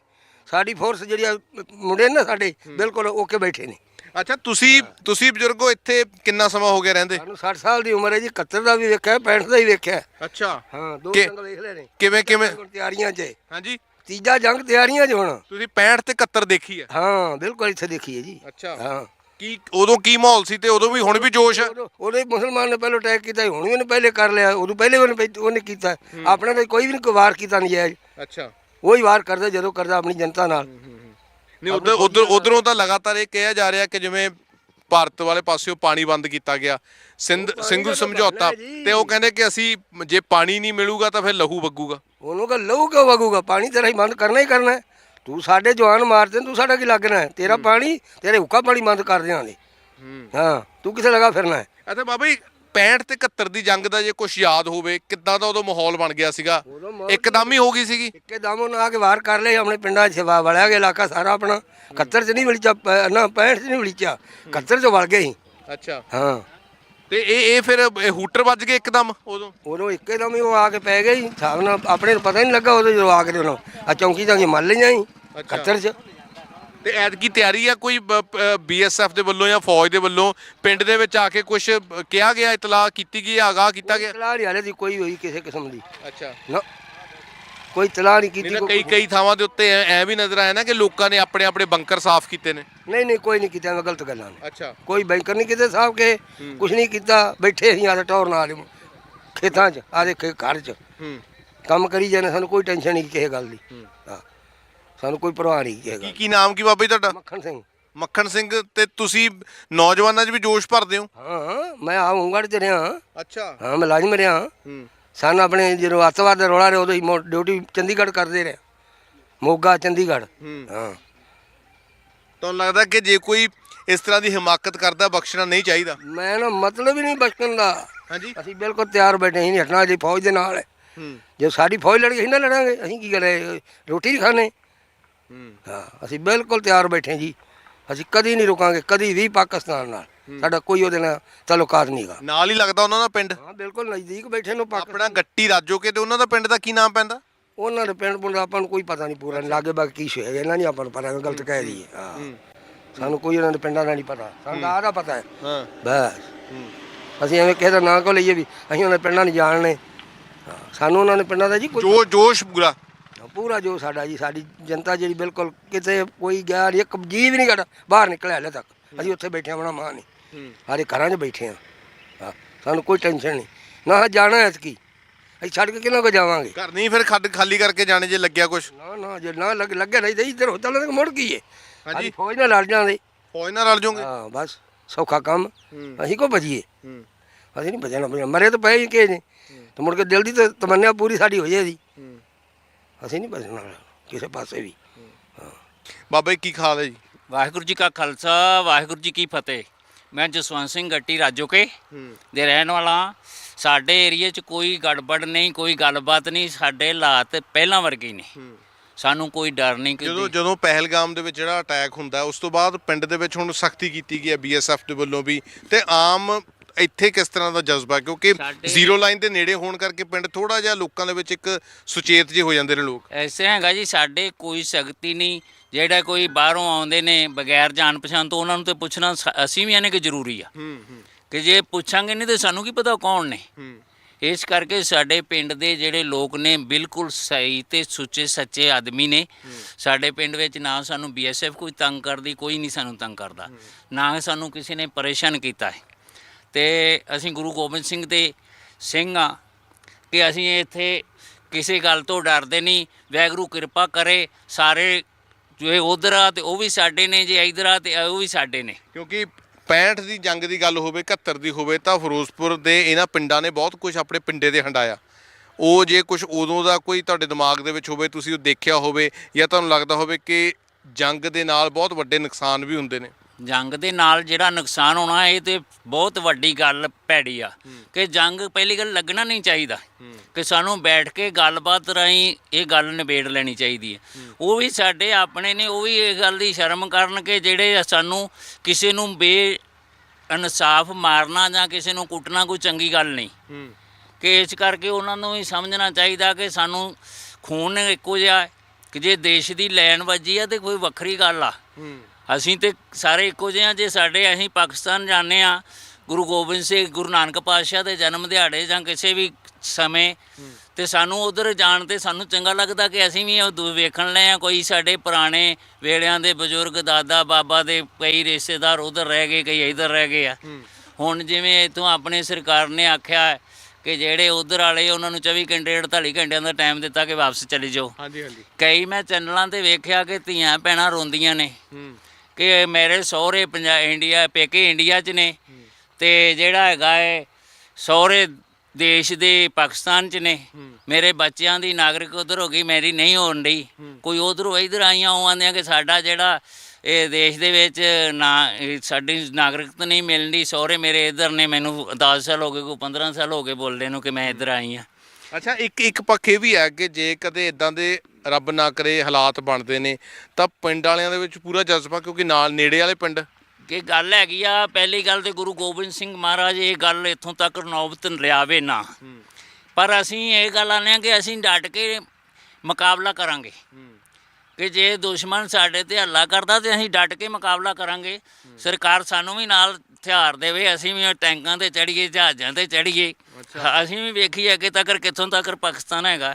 ਸਾਡੀ ਫੋਰਸ ਜਿਹੜੀ ਆ ਮੁੰਡੇ ਨੇ ਨਾ ਸਾਡੇ ਬਿਲਕੁਲ ਓਕੇ ਬੈਠੇ ਨੇ। ਅੱਛਾ ਤੁਸੀਂ ਤੁਸੀਂ ਬਜ਼ੁਰਗੋ ਇੱਥੇ ਕਿੰਨਾ ਸਮਾਂ ਹੋ ਗਿਆ ਰਹਿੰਦੇ? ਸਾਨੂੰ 60 ਸਾਲ ਦੀ ਉਮਰ ਹੈ ਜੀ 71 ਦਾ ਵੀ ਵੇਖਿਆ 65 ਦਾ ਹੀ ਵੇਖਿਆ। ਅੱਛਾ। ਹਾਂ ਦੋ ਕਿ- ਜੰਗ ਲਏ ਨੇ ਕਿਵੇਂ ਕਿਵੇਂ? ਹੁਣ ਤਿਆਰੀਆਂ 'ਚ। ਹੈ। ਹਾਂਜੀ। ਤੀਜਾ ਜੰਗ ਤਿਆਰੀਆਂ 'ਚ ਹੁਣ। ਤੁਸੀਂ 65 ਤੇ 71 ਦੇਖੀ ਹੈ? ਹਾਂ ਬਿਲਕੁਲ ਇੱਥੇ ਦੇਖੀਏ ਜੀ। ਅੱਛਾ। ਹਾਂ। ਕੀ ਉਦੋਂ ਕੀ ਮਾਹੌਲ ਸੀ ਤੇ ਉਦੋਂ ਵੀ ਹੁਣ ਵੀ ਜੋਸ਼ ਹੈ? ਉਦੋਂ- ਉਹਦੇ ਮੁਸਲਮਾਨ ਨੇ ਪਹਿਲਾਂ ਅਟੈਕ ਕੀਤਾ ਸੀ, ਹੁਣ ਵੀ ਉਹਨੇ ਪਹਿਲੇ ਕਰ ਲਿਆ ਉਦੋਂ ਪਹਿਲੇ ਉਹਨੇ ਪਹਿ- ਉਹਨੇ ਕੀਤਾ। ਆਪਣਾ ਤਾਂ ਕੋਈ ਵੀ ਨਹੀਂ ਕੋਈ ਵਾਰ ਕੀਤਾ ਨਹੀਂ ਜਾਇਜ਼ ਅੱਛਾ। ਉਹੀ ਵਾਰ ਕਰਦਾ ਜਦੋਂ ਕਰਦਾ ਆਪਣੀ ਜਨਤਾ ਨਾਲ। ਨਹੀਂ ਉਧਰ ਉਧਰ ਉਧਰੋਂ ਤਾਂ ਲਗਾਤਾਰ ਇਹ ਕਿਹਾ ਜਾ ਰਿਹਾ ਕਿ ਜਿਵੇਂ ਭਾਰਤ ਵਾਲੇ ਪਾਸਿਓਂ ਪਾਣੀ ਬੰਦ ਕੀਤਾ ਗਿਆ। ਸਿੰਧ ਸਿੰਘੂ ਸਮਝੌਤਾ ਤੇ ਉਹ ਕਹਿੰਦੇ ਕਿ ਅਸੀਂ ਜੇ ਪਾਣੀ ਨਹੀਂ ਮਿਲੂਗਾ ਤਾਂ ਫਿਰ ਲਹੂ ਵਗੂਗਾ। ਉਹਨੂੰ ਕਹ ਲਹੂ ਕਿਉਂ ਵਗੂਗਾ? ਪਾਣੀ ਤੇਰਾ ਹੀ ਬੰਦ ਕਰਨਾ ਹੀ ਕਰਨਾ ਹੈ। ਤੂੰ ਸਾਡੇ ਜਵਾਨ ਮਾਰਦੇ ਤੂੰ ਸਾਡਾ ਕੀ ਲੱਗਣਾ ਹੈ? ਤੇਰਾ ਪਾਣੀ ਤੇਰੇ ਹੁੱਕਾ ਪਾਣੀ ਬੰਦ ਕਰ ਦਿਆਂਗੇ। ਹਾਂ ਤੂੰ ਕਿੱਥੇ ਲਗਾ ਫਿਰਨਾ ਹੈ? ਅੱਛਾ ਬਾਬਾ ਜੀ 65 ਤੇ 71 ਦੀ ਜੰਗ ਦਾ ਜੇ ਕੁਝ ਯਾਦ ਹੋਵੇ ਕਿੱਦਾਂ ਦਾ ਉਦੋਂ ਮਾਹੌਲ ਬਣ ਗਿਆ ਸੀਗਾ? ਇੱਕਦਮ ਹੀ ਹੋ ਗਈ ਸੀਗੀ। ਇੱਕੇ ਦਮ ਉਹਨਾਂ ਆ ਕੇ ਵਾਰ ਕਰ ਲਏ ਆਪਣੇ ਪਿੰਡਾਂ 'ਚ ਵਾ ਵਲਿਆ ਗਿਆ ਇਲਾਕਾ ਸਾਰਾ ਆਪਣਾ। 71 'ਚ ਨਹੀਂ ਵਲੀਚਾ ਨਾ 65 'ਚ ਨਹੀਂ ਵਲੀਚਾ 71 'ਚ ਵਲ ਗਏ ਸੀ। ਅੱਛਾ। ਹਾਂ। ਤੇ ਇਹ ਇਹ ਫਿਰ ਇਹ ਹੂਟਰ ਵੱਜ ਗਏ ਇੱਕਦਮ ਉਦੋਂ? ਉਦੋਂ ਇੱਕੇ ਦਮ ਹੀ ਉਹ ਆ ਕੇ ਪੈ ਗਏ ਸੀ। ਨਾਲ ਆਪਣੇ ਨੂੰ ਪਤਾ ਹੀ ਨਹੀਂ ਲੱਗਾ ਉਦੋਂ ਜਦੋਂ ਆ ਕੇ ਉਹਨਾਂ ਆ ਚੌਂਕੀ ਜਾਂ ਮੱਲ ਲਈਆਂ ਸੀ। 71 'ਚ। ਤੇ ਐਤਕੀ ਤਿਆਰੀ ਆ ਕੋਈ ਬੀਐਸਐਫ ਦੇ ਵੱਲੋਂ ਜਾਂ ਫੌਜ ਦੇ ਵੱਲੋਂ? ਪਿੰਡ ਦੇ ਵਿੱਚ ਆ ਕੇ ਕੁਝ ਕਿਹਾ ਗਿਆ ਇਤਲਾਹ ਕੀਤੀ ਗਈ ਆਗਾਹ ਕੀਤਾ ਗਿਆ? ਤਲਾਹ ਨਹੀਂ ਹਾਲੇ ਦੀ ਕੋਈ ਹੋਈ ਕਿਸੇ ਕਿਸਮ ਦੀ। ਅੱਛਾ। ਨਾ ਕੋਈ ਤਲਾਹ ਨਹੀਂ ਕੀਤੀ ਕੋਈ- ਕਈ ਥਾਵਾਂ ਦੇ ਉੱਤੇ ਐ ਵੀ ਨਜ਼ਰ ਆਇਆ ਨਾ ਕਿ ਲੋਕਾਂ ਨੇ ਆਪਣੇ ਆਪਣੇ ਬੰਕਰ ਸਾਫ਼ ਕੀਤੇ ਨੇ। ਨਹੀਂ ਨਹੀਂ ਕੋਈ ਨਹੀਂ ਕੀਤਾ ਮੈਂ ਗਲਤ ਗੱਲਾਂ ਨੇ। ਅੱਛਾ। ਕੋਈ ਬੈਂਕਰ ਨਹੀਂ ਕਿਤੇ ਸਾਹਿਬ ਕੇ ਕੁਝ ਨਹੀਂ ਕੀਤਾ ਬੈਠੇ ਅਸੀਂ ਆਲੇ ਟੌਰ ਨਾਲ ਹੀ ਖੇਤਾਂ 'ਚ ਆਦੇ ਘਰ 'ਚ। ਹੂੰ। ਕੰਮ ਕਰੀ ਜਾਂਦੇ ਸਾਨੂੰ ਕੋਈ ਟੈਨਸ਼ਨ ਨਹੀਂ ਕਿਸੇ ਗੱਲ ਦੀ। ਹਾਂ। ਸਾਨੂੰ ਕੋਈ ਪਰਵਾਹ ਨਹੀਂ ਹੈਗਾ। ਕੀ ਕੀ ਨਾਮ ਕੀ ਬਾਬਾ ਜੀ ਤੁਹਾਡਾ? ਮੱਖਣ ਸਿੰਘ। ਮੱਖਣ ਸਿੰਘ ਤੇ ਤੁਸੀਂ ਨੌਜਵਾਨਾਂ 'ਚ ਵੀ ਜੋਸ਼ ਭਰਦੇ ਹੋ? ਹਾਂ ਮੈਂ ਆ ਹੋਮਗਾਰਡ ਚ ਰਿਹਾ ਅੱਛਾ। ਹਾਂ ਮੁਲਾਜ਼ਮ ਰਿਹਾ ਹੂੰ। ਸਾਨੂੰ ਆਪਣੇ ਜਦੋਂ ਅੱਤਵਾਦ ਦਾ ਰੋਲਾ ਰਿਹਾ ਉਦੋਂ ਹੀ ਮੋ- ਡਿਊਟੀ ਚੰਡੀਗੜ੍ਹ ਕਰਦੇ ਰਹੇ। ਮੋਗਾ ਚੰਡੀਗੜ੍ਹ। ਹੂੰ। ਹਾਂ। ਤੁਹਾਨੂੰ ਲੱਗਦਾ ਕਿ ਜੇ ਕੋਈ ਇਸ ਤਰ੍ਹਾਂ ਦੀ ਹਿਮਾਕਤ ਕਰਦਾ ਬਖਸ਼ਣਾ ਨਹੀਂ ਚਾਹੀਦਾ? ਮੈਂ ਨਾ ਮਤਲਬ ਹੀ ਨਹੀਂ ਬਚਣ ਦਾ। ਹਾਂਜੀ। ਅਸੀਂ ਬਿਲਕੁਲ ਤਿਆਰ ਬੈਠੇ ਹੀ ਨਹੀਂ ਹਟਣਾ ਜੀ ਫੌਜ ਦੇ ਨਾਲ ਹੈ। ਹੂੰ। ਜੇ ਸਾਡੀ ਫੌਜ ਲੜ ਗਈ ਨਾ ਲੜਾਂਗੇ। ਅਸੀਂ ਕੀ ਕਰੇ ਰੋਟੀ ਨਹੀਂ ਖਾਣੇ ਹੂੰ ਅਸੀਂ ਬਿਲਕੁਲ ਤਿਆਰ ਬੈਠੇ ਜੀ। ਅਸੀਂ ਕਦੀ ਨਹੀਂ ਰੁਕਾਂਗੇ ਕਦੀ ਵੀ ਪਾਕਿਸਤਾਨ ਨਾਲ। ਸਾਡਾ ਕੋਈ ਉਹਦੇ ਨਾਲ ਤਾਲੁਕਾਤ ਨਹੀਂਗਾ ਨਾਲ ਹੀ ਲੱਗਦਾ ਉਹਨਾਂ ਦਾ ਪਿੰਡ? ਹਾਂ ਬਿਲਕੁਲ ਨਜ਼ਦੀਕ ਬੈਠੇ ਨੂੰ ਪਾਕਿਸਤਾਨ। ਆਪਣਾ ਗੱਟੀ ਰਾਜੋਕੇ ਤੇ ਉਹਨਾਂ ਦਾ ਪਿੰਡ ਦਾ ਕੀ ਨਾਮ ਪੈਂਦਾ? ਉਹਨਾਂ ਦੇ ਪਿੰਡ ਪੁੰਡ ਆਪਾਂ ਨੂੰ ਕੋਈ ਪਤਾ ਨਹੀਂ ਪੂਰਾ ਲਾਗੇ ਬਾਕੀ ਕੀ ਸ਼ੋਏ ਇਹਨਾਂ ਨਹੀਂ ਆਪਾਂ ਨੂੰ ਪਤਾ ਗਲਤ ਕਹਿ ਦਈਏ। ਹਾਂ। ਸਾਨੂੰ ਕੋਈ ਉਹਨਾਂ ਦੇ ਪਿੰਡਾਂ ਦਾ ਨਹੀਂ ਪਤਾ ਸਾਨੂੰ ਤਾਂ ਆਦਾ ਪਤਾ ਹੈ। ਹਾਂ। ਬਸ। ਅਸੀਂ ਐਵੇਂ ਕਿਸੇ ਦਾ ਨਾਂ ਕੋ ਲਈਏ ਵੀ ਅਸੀਂ ਉਹਨਾਂ ਦੇ ਪਿੰਡਾਂ ਨਹੀਂ ਜਾਣਨੇ। ਸਾਨੂੰ ਉਹਨਾਂ ਦੇ ਪਿੰਡਾਂ ਦਾ ਜੀ ਕੋਈ ਜੋ ਜੋਸ਼ ਪੂਰਾ। ਪੂਰਾ ਜੋ ਸਾਡਾ ਜੀ ਸਾਡੀ ਜਨਤਾ ਜਿਹੜੀ ਬਿਲਕੁਲ ਕਿਤੇ ਕੋਈ ਗਿਆ ਨਹੀਂ ਇੱਕ ਜੀਵ ਨਹੀਂ ਘੜਾ ਬਾਹਰ ਨਿਕਲਿਆ ਹਲੇ ਤੱਕ। ਅਸੀਂ ਉੱਥੇ ਬੈਠੇ ਆਪਣਾ ਮਾਂ ਨਹੀਂ। ਸਾਰੇ ਘਰਾਂ 'ਚ ਬੈਠੇ ਆ ਹਾਂ, ਸਾਨੂੰ ਕੋਈ ਟੈਨਸ਼ਨ ਨਹੀਂ। ਨਾ ਜਾਣਾ ਐ ਕੀ ਅਸੀਂ ਛੱਡ ਕੇ ਕਿਹਨਾਂ ਕੋ ਜਾਵਾਂਗੇ? ਘਰ ਨਹੀਂ ਫਿਰ ਖੱਡ ਖਾਲੀ ਕਰਕੇ ਜਾਣੇ ਜੇ ਲੱਗਿਆ ਕੁਛ? ਨਾ ਨਾ ਜੇ ਨਾ ਲੱਗ ਲੱਗਿਆ ਨਹੀਂ ਤੇ ਇੱਧਰ ਹੋ ਚੱਲ ਮੁੜ ਕੀ ਏ? ਹਾਂਜੀ। ਫੌਜ ਨਾਲ ਲੜ ਜਾਂਦੇ। ਫੌਜ ਨਾਲ ਰਲ ਜਾਓਗੇ ਹਾਂ ਬਸ ਸੌਖਾ ਕੰਮ। ਅਸੀਂ ਕੋ ਬਚੀਏ? ਅਸੀਂ ਨਹੀਂ ਬਚਣਾ ਬਚਣਾ। ਮਰੇ ਤਾਂ ਪਏ ਹੀ ਕੇ ਨੇ। ਤੇ ਮੁੜ ਕੇ ਦਿਲ ਦੀ ਤਾਂ ਤਮੰਨਾ ਪੂਰੀ ਸਾਡੀ ਹੋ ਜਾਏਗੀ ਅਸੀਂ ਨਹੀਂ ਬਚਣਾ ਕਿਸੇ ਪਾਸੇ ਵੀ। ਬਾਬਾ ਜੀ ਕੀ ਖਾਲ ਹੈ ਜੀ? ਵਾਹਿਗੁਰੂ ਜੀ ਕਾ ਖਾਲਸਾ ਵਾਹਿਗੁਰੂ ਜੀ ਕੀ ਫਤਿਹ। ਮੈਂ ਜਸਵੰਤ ਸਿੰਘ ਗੱਟੀ ਰਾਜੋਕੇ ਦੇ ਰਹਿਣ ਵਾਲਾ। ਸਾਡੇ ਏਰੀਏ 'ਚ ਕੋਈ ਗੜਬੜ ਨਹੀਂ ਕੋਈ ਗੱਲਬਾਤ ਨਹੀਂ। ਸਾਡੇ ਹਾਲਾਤ ਪਹਿਲਾਂ ਵਰਗੇ ਹੀ ਨੇ। ਸਾਨੂੰ ਕੋਈ ਡਰ ਨਹੀਂ ਕਿ ਜਦੋਂ ਜਦੋਂ ਪਹਿਲਗਾਮ ਦੇ ਵਿੱਚ ਜਿਹੜਾ ਅਟੈਕ ਹੁੰਦਾ ਉਸ ਤੋਂ ਬਾਅਦ ਪਿੰਡ ਦੇ ਵਿੱਚ ਹੁਣ ਸਖਤੀ ਕੀਤੀ ਗਈ ਹੈ ਬੀਐਸਐਫ ਦੇ ਵੱਲੋਂ ਵੀ। ਤੇ ਆਮ ਇੱਥੇ ਕਿਸ ਤਰ੍ਹਾਂ ਦਾ ਜਜ਼ਬਾ? ਕਿਉਂਕਿ ਜ਼ੀਰੋ ਲਾਈਨ ਦੇ ਨੇੜੇ ਹੋਣ ਕਰਕੇ ਪਿੰਡ ਥੋੜਾ ਜਿਹਾ ਲੋਕਾਂ ਦੇ ਵਿੱਚ ਇੱਕ ਸੁਚੇਤ ਜਿਹੇ ਹੋ ਜਾਂਦੇ ਨੇ ਲੋਕ। ਐਸੇ ਹੈਗਾ ਜੀ ਸਾਡੇ ਕੋਈ ਸਖਤੀ ਨਹੀਂ ਜਿਹੜਾ ਕੋਈ ਬਾਹਰੋਂ ਆਉਂਦੇ ਨੇ ਬਗੈਰ ਜਾਣ ਪਛਾਣ ਤੋਂ ਉਹਨਾਂ ਨੂੰ ਤੇ ਪੁੱਛਣਾ ਅਸੀਂ ਵੀ ਇਹਨੇ ਕਿ ਜ਼ਰੂਰੀ ਆ। ਕਿ ਜੇ ਪੁੱਛਾਂਗੇ ਨਹੀਂ ਤੇ ਸਾਨੂੰ ਕੀ ਪਤਾ ਕੌਣ ਨੇ। ਇਸ ਕਰਕੇ ਸਾਡੇ ਪਿੰਡ ਦੇ ਜਿਹੜੇ ਲੋਕ ਨੇ ਬਿਲਕੁਲ ਸਹੀ ਤੇ ਸੁੱਚੇ ਸੱਚੇ ਆਦਮੀ ਨੇ। ਸਾਡੇ ਪਿੰਡ ਵਿੱਚ ਨਾ ਸਾਨੂੰ ਬੀਐਸਐਫ ਕੋਈ ਤੰਗ ਕਰਦੀ ਕੋਈ ਨਹੀਂ ਸਾਨੂੰ ਤੰਗ ਕਰਦਾ। ਨਾ ਸਾਨੂੰ ਕਿਸੇ ਨੇ ਪਰੇਸ਼ਾਨ ਕੀਤਾ ਹੈ। ਤੇ ਅਸੀਂ ਗੁਰੂ ਗੋਬਿੰਦ ਸਿੰਘ ਦੇ ਸਿੰਘ ਆ ਕਿ ਅਸੀਂ ਇੱਥੇ ਕਿਸੇ ਗੱਲ ਤੋਂ ਡਰਦੇ ਨਹੀਂ ਵੈਗਰੂ ਕਿਰਪਾ ਕਰੇ, ਸਾਰੇ ਜੇ ਉਧਰ ਆ ਤੇ ਉਹ ਵੀ ਸਾਡੇ ਨੇ, ਜੇ ਇਧਰ ਆ ਤੇ ਉਹ ਵੀ ਸਾਡੇ ਨੇ। ਕਿਉਂਕਿ 65 ਦੀ ਜੰਗ ਦੀ ਗੱਲ ਹੋਵੇ 71 ਦੀ ਹੋਵੇ, ਤਾਂ ਫਿਰੋਜ਼ਪੁਰ ਦੇ ਇਹਨਾਂ ਪਿੰਡਾਂ ਨੇ ਬਹੁਤ ਕੁਝ ਆਪਣੇ ਪਿੰਡੇ ਦੇ ਹੰਡਾਇਆ। ਉਹ ਜੇ ਕੁਝ ਉਦੋਂ ਦਾ ਕੋਈ ਤੁਹਾਡੇ ਦਿਮਾਗ ਦੇ ਵਿੱਚ ਹੋਵੇ, ਤੁਸੀਂ ਉਹ ਦੇਖਿਆ ਹੋਵੇ ਜਾਂ ਤੁਹਾਨੂੰ ਲੱਗਦਾ ਹੋਵੇ ਕਿ ਜੰਗ ਦੇ ਨਾਲ ਬਹੁਤ ਵੱਡੇ ਨੁਕਸਾਨ ਵੀ ਹੁੰਦੇ ਨੇ। ਜੰਗ ਦੇ ਨਾਲ ਜਿਹੜਾ ਨੁਕਸਾਨ ਹੋਣਾ ਇਹ ਤੇ ਬਹੁਤ ਵੱਡੀ ਗੱਲ ਭੈੜੀ ਆ ਕਿ ਜੰਗ ਪਹਿਲੀ ਗੱਲ ਲੱਗਣਾ ਨਹੀਂ ਚਾਹੀਦਾ। ਕਿ ਸਾਨੂੰ ਬੈਠ ਕੇ ਗੱਲਬਾਤ ਰਾਹੀਂ ਇਹ ਗੱਲ ਨਿਬੇੜ ਲੈਣੀ ਚਾਹੀਦੀ ਹੈ। ਉਹ ਵੀ ਸਾਡੇ ਆਪਣੇ ਨੇ ਉਹ ਵੀ ਇਹ ਗੱਲ ਦੀ ਸ਼ਰਮ ਕਰਨ ਕਿ ਜਿਹੜੇ ਸਾਨੂੰ ਕਿਸੇ ਨੂੰ ਬੇ ਇਨਸਾਫ ਮਾਰਨਾ ਜਾਂ ਕਿਸੇ ਨੂੰ ਕੁੱਟਣਾ ਕੋਈ ਚੰਗੀ ਗੱਲ ਨਹੀਂ। ਕਿ ਇਸ ਕਰਕੇ ਉਹਨਾਂ ਨੂੰ ਵੀ ਸਮਝਣਾ ਚਾਹੀਦਾ ਕਿ ਸਾਨੂੰ ਖੂਨ ਇੱਕੋ ਜਿਹਾ ਕਿ ਜੇ ਦੇਸ਼ ਦੀ ਲੈਣ ਵੱਜੀ ਆ ਤੇ ਕੋਈ ਵੱਖਰੀ ਗੱਲ ਆ। ਅਸੀਂ ਤੇ ਸਾਰੇ ਇੱਕੋ ਜਿਹੇ ਹਾਂ ਜੇ ਸਾਡੇ ਅਸੀਂ ਪਾਕਿਸਤਾਨ ਜਾਂਦੇ ਆ ਗੁਰੂ ਗੋਬਿੰਦ ਸਿੰਘ ਗੁਰੂ ਨਾਨਕ ਪਾਤਸ਼ਾਹ ਦੇ ਜਨਮ ਦਿਹਾੜੇ ਜਾਂ ਕਿਸੇ ਵੀ ਸਮੇਂ ਤੇ ਸਾਨੂੰ ਉਧਰ ਜਾਣ ਤੇ ਸਾਨੂੰ ਚੰਗਾ ਲੱਗਦਾ ਕਿ ਅਸੀਂ ਵੀ ਉਹ ਦੂ- ਵੇਖਣ ਲਏ ਆ ਕੋਈ ਸਾਡੇ ਪੁਰਾਣੇ ਵੇਲਿਆਂ ਦੇ ਬਜ਼ੁਰਗ ਦਾਦਾ ਬਾਬਾ ਦੇ ਕਈ ਰਿਸ਼ਤੇਦਾਰ ਉਧਰ ਰਹਿ ਗਏ ਕਈ ਇੱਧਰ ਰਹਿ ਗਏ ਆ। ਹੁਣ ਜਿਵੇਂ ਇਥੋਂ ਆਪਣੇ ਸਰਕਾਰ ਨੇ ਆਖਿਆ ਕਿ ਜਿਹੜੇ ਉਧਰ ਵਾਲੇ ਉਹਨਾਂ ਨੂੰ 24 ਘੰਟੇ 48 ਘੰਟਿਆਂ ਦਾ ਟਾਈਮ ਦਿੱਤਾ ਕਿ ਵਾਪਸ ਚਲੇ ਜਾਓ। ਹਾਂਜੀ ਹਾਂਜੀ। ਕਈ ਮੈਂ ਚੈਨਲਾਂ ਤੇ ਵੇਖਿਆ ਕਿ ਧੀਆਂ ਭੈਣਾਂ ਰੋਂਦੀਆਂ ਨੇ। ਹੂੰ। ਕਿ ਮੇਰੇ ਸਹੁਰੇ ਪੰਜਾਬ ਇੰਡੀਆ ਪੇਕੇ ਇੰਡੀਆ 'ਚ ਨੇ ਤੇ ਜਿਹੜਾ ਹੈਗਾ ਹੈ ਸਹੁਰੇ ਦੇਸ਼ ਦੇ ਪਾਕਿਸਤਾਨ 'ਚ ਨੇ। ਮੇਰੇ ਬੱਚਿਆਂ ਦੀ ਨਾਗਰਿਕ ਉਧਰ ਹੋ ਗਈ ਮੇਰੀ ਨਹੀਂ ਹੋਣ ਡਈ। ਕੋਈ ਉਧਰੋਂ ਇਧਰ ਆਈਆਂ ਉਹ ਆਂਦੀਆਂ ਕਿ ਸਾਡਾ ਜਿਹੜਾ ਇਹ ਦੇਸ਼ ਦੇ ਵਿੱਚ ਨਾ ਸਾਡੀ ਨਾਗਰਿਕਤਾ ਨਹੀਂ ਮਿਲਣੀ ਸਹੁਰੇ ਮੇਰੇ ਇਧਰ ਨੇ ਮੈਨੂੰ 10 ਸਾਲ ਹੋ ਗਏ ਕੋਈ 15 ਸਾਲ ਹੋ ਗਏ ਬੋਲਦੇ ਨੂੰ ਕਿ ਮੈਂ ਇੱਧਰ ਆਈ ਆ। ਅੱਛਾ ਇੱਕ ਇੱਕ ਪੱਖ ਇਹ ਵੀ ਹੈ ਕਿ ਜੇ ਕਦੇ ਇਦਾਂ ਦੇ ਰੱਬ ਨਾ ਕਰੇ ਹਾਲਾਤ ਬਣਦੇ ਨੇ ਤਾਂ ਪਿੰਡ ਵਾਲਿਆਂ ਦੇ ਵਿੱਚ ਪੂਰਾ ਜਜ਼ਬਾ ਕਿਉਂਕਿ ਨਾਲ ਨੇੜੇ ਵਾਲੇ ਪਿੰਡ। ਕਿ ਗੱਲ ਹੈਗੀ ਆ ਪਹਿਲੀ ਗੱਲ ਤੇ ਗੁਰੂ ਗੋਬਿੰਦ ਸਿੰਘ ਮਹਾਰਾਜ ਇਹ ਗੱਲ ਇੱਥੋਂ ਤੱਕ ਨੌਬਤ ਲਿਆਵੇ ਨਾ। ਪਰ ਅਸੀਂ ਇਹ ਗੱਲ ਆਨੇ ਆ ਕਿ ਅਸੀਂ ਡਟ ਕੇ ਮੁਕਾਬਲਾ ਕਰਾਂਗੇ। ਕਿ ਜੇ ਦੁਸ਼ਮਣ ਸਾਡੇ ਤੇ ਹੱਲਾ ਕਰਦਾ ਤੇ ਅਸੀਂ ਡਟ ਕੇ ਮੁਕਾਬਲਾ ਕਰਾਂਗੇ। ਸਰਕਾਰ ਸਾਨੂੰ ਵੀ ਨਾਲ ਹਥਿਆਰ ਦੇਵੇ ਅਸੀਂ ਵੀ ਟੈਂਕਾਂ ਤੇ ਚੜੀਏ ਜਹਾਜ਼ਾਂ ਤੇ ਚੜੀਏ ਅਸੀਂ ਵੀ ਵੇਖੀਏ ਅੱਗੇ ਤੱਕ ਕਿੱਥੋਂ ਤੱਕ ਪਾਕਿਸਤਾਨ ਹੈਗਾ।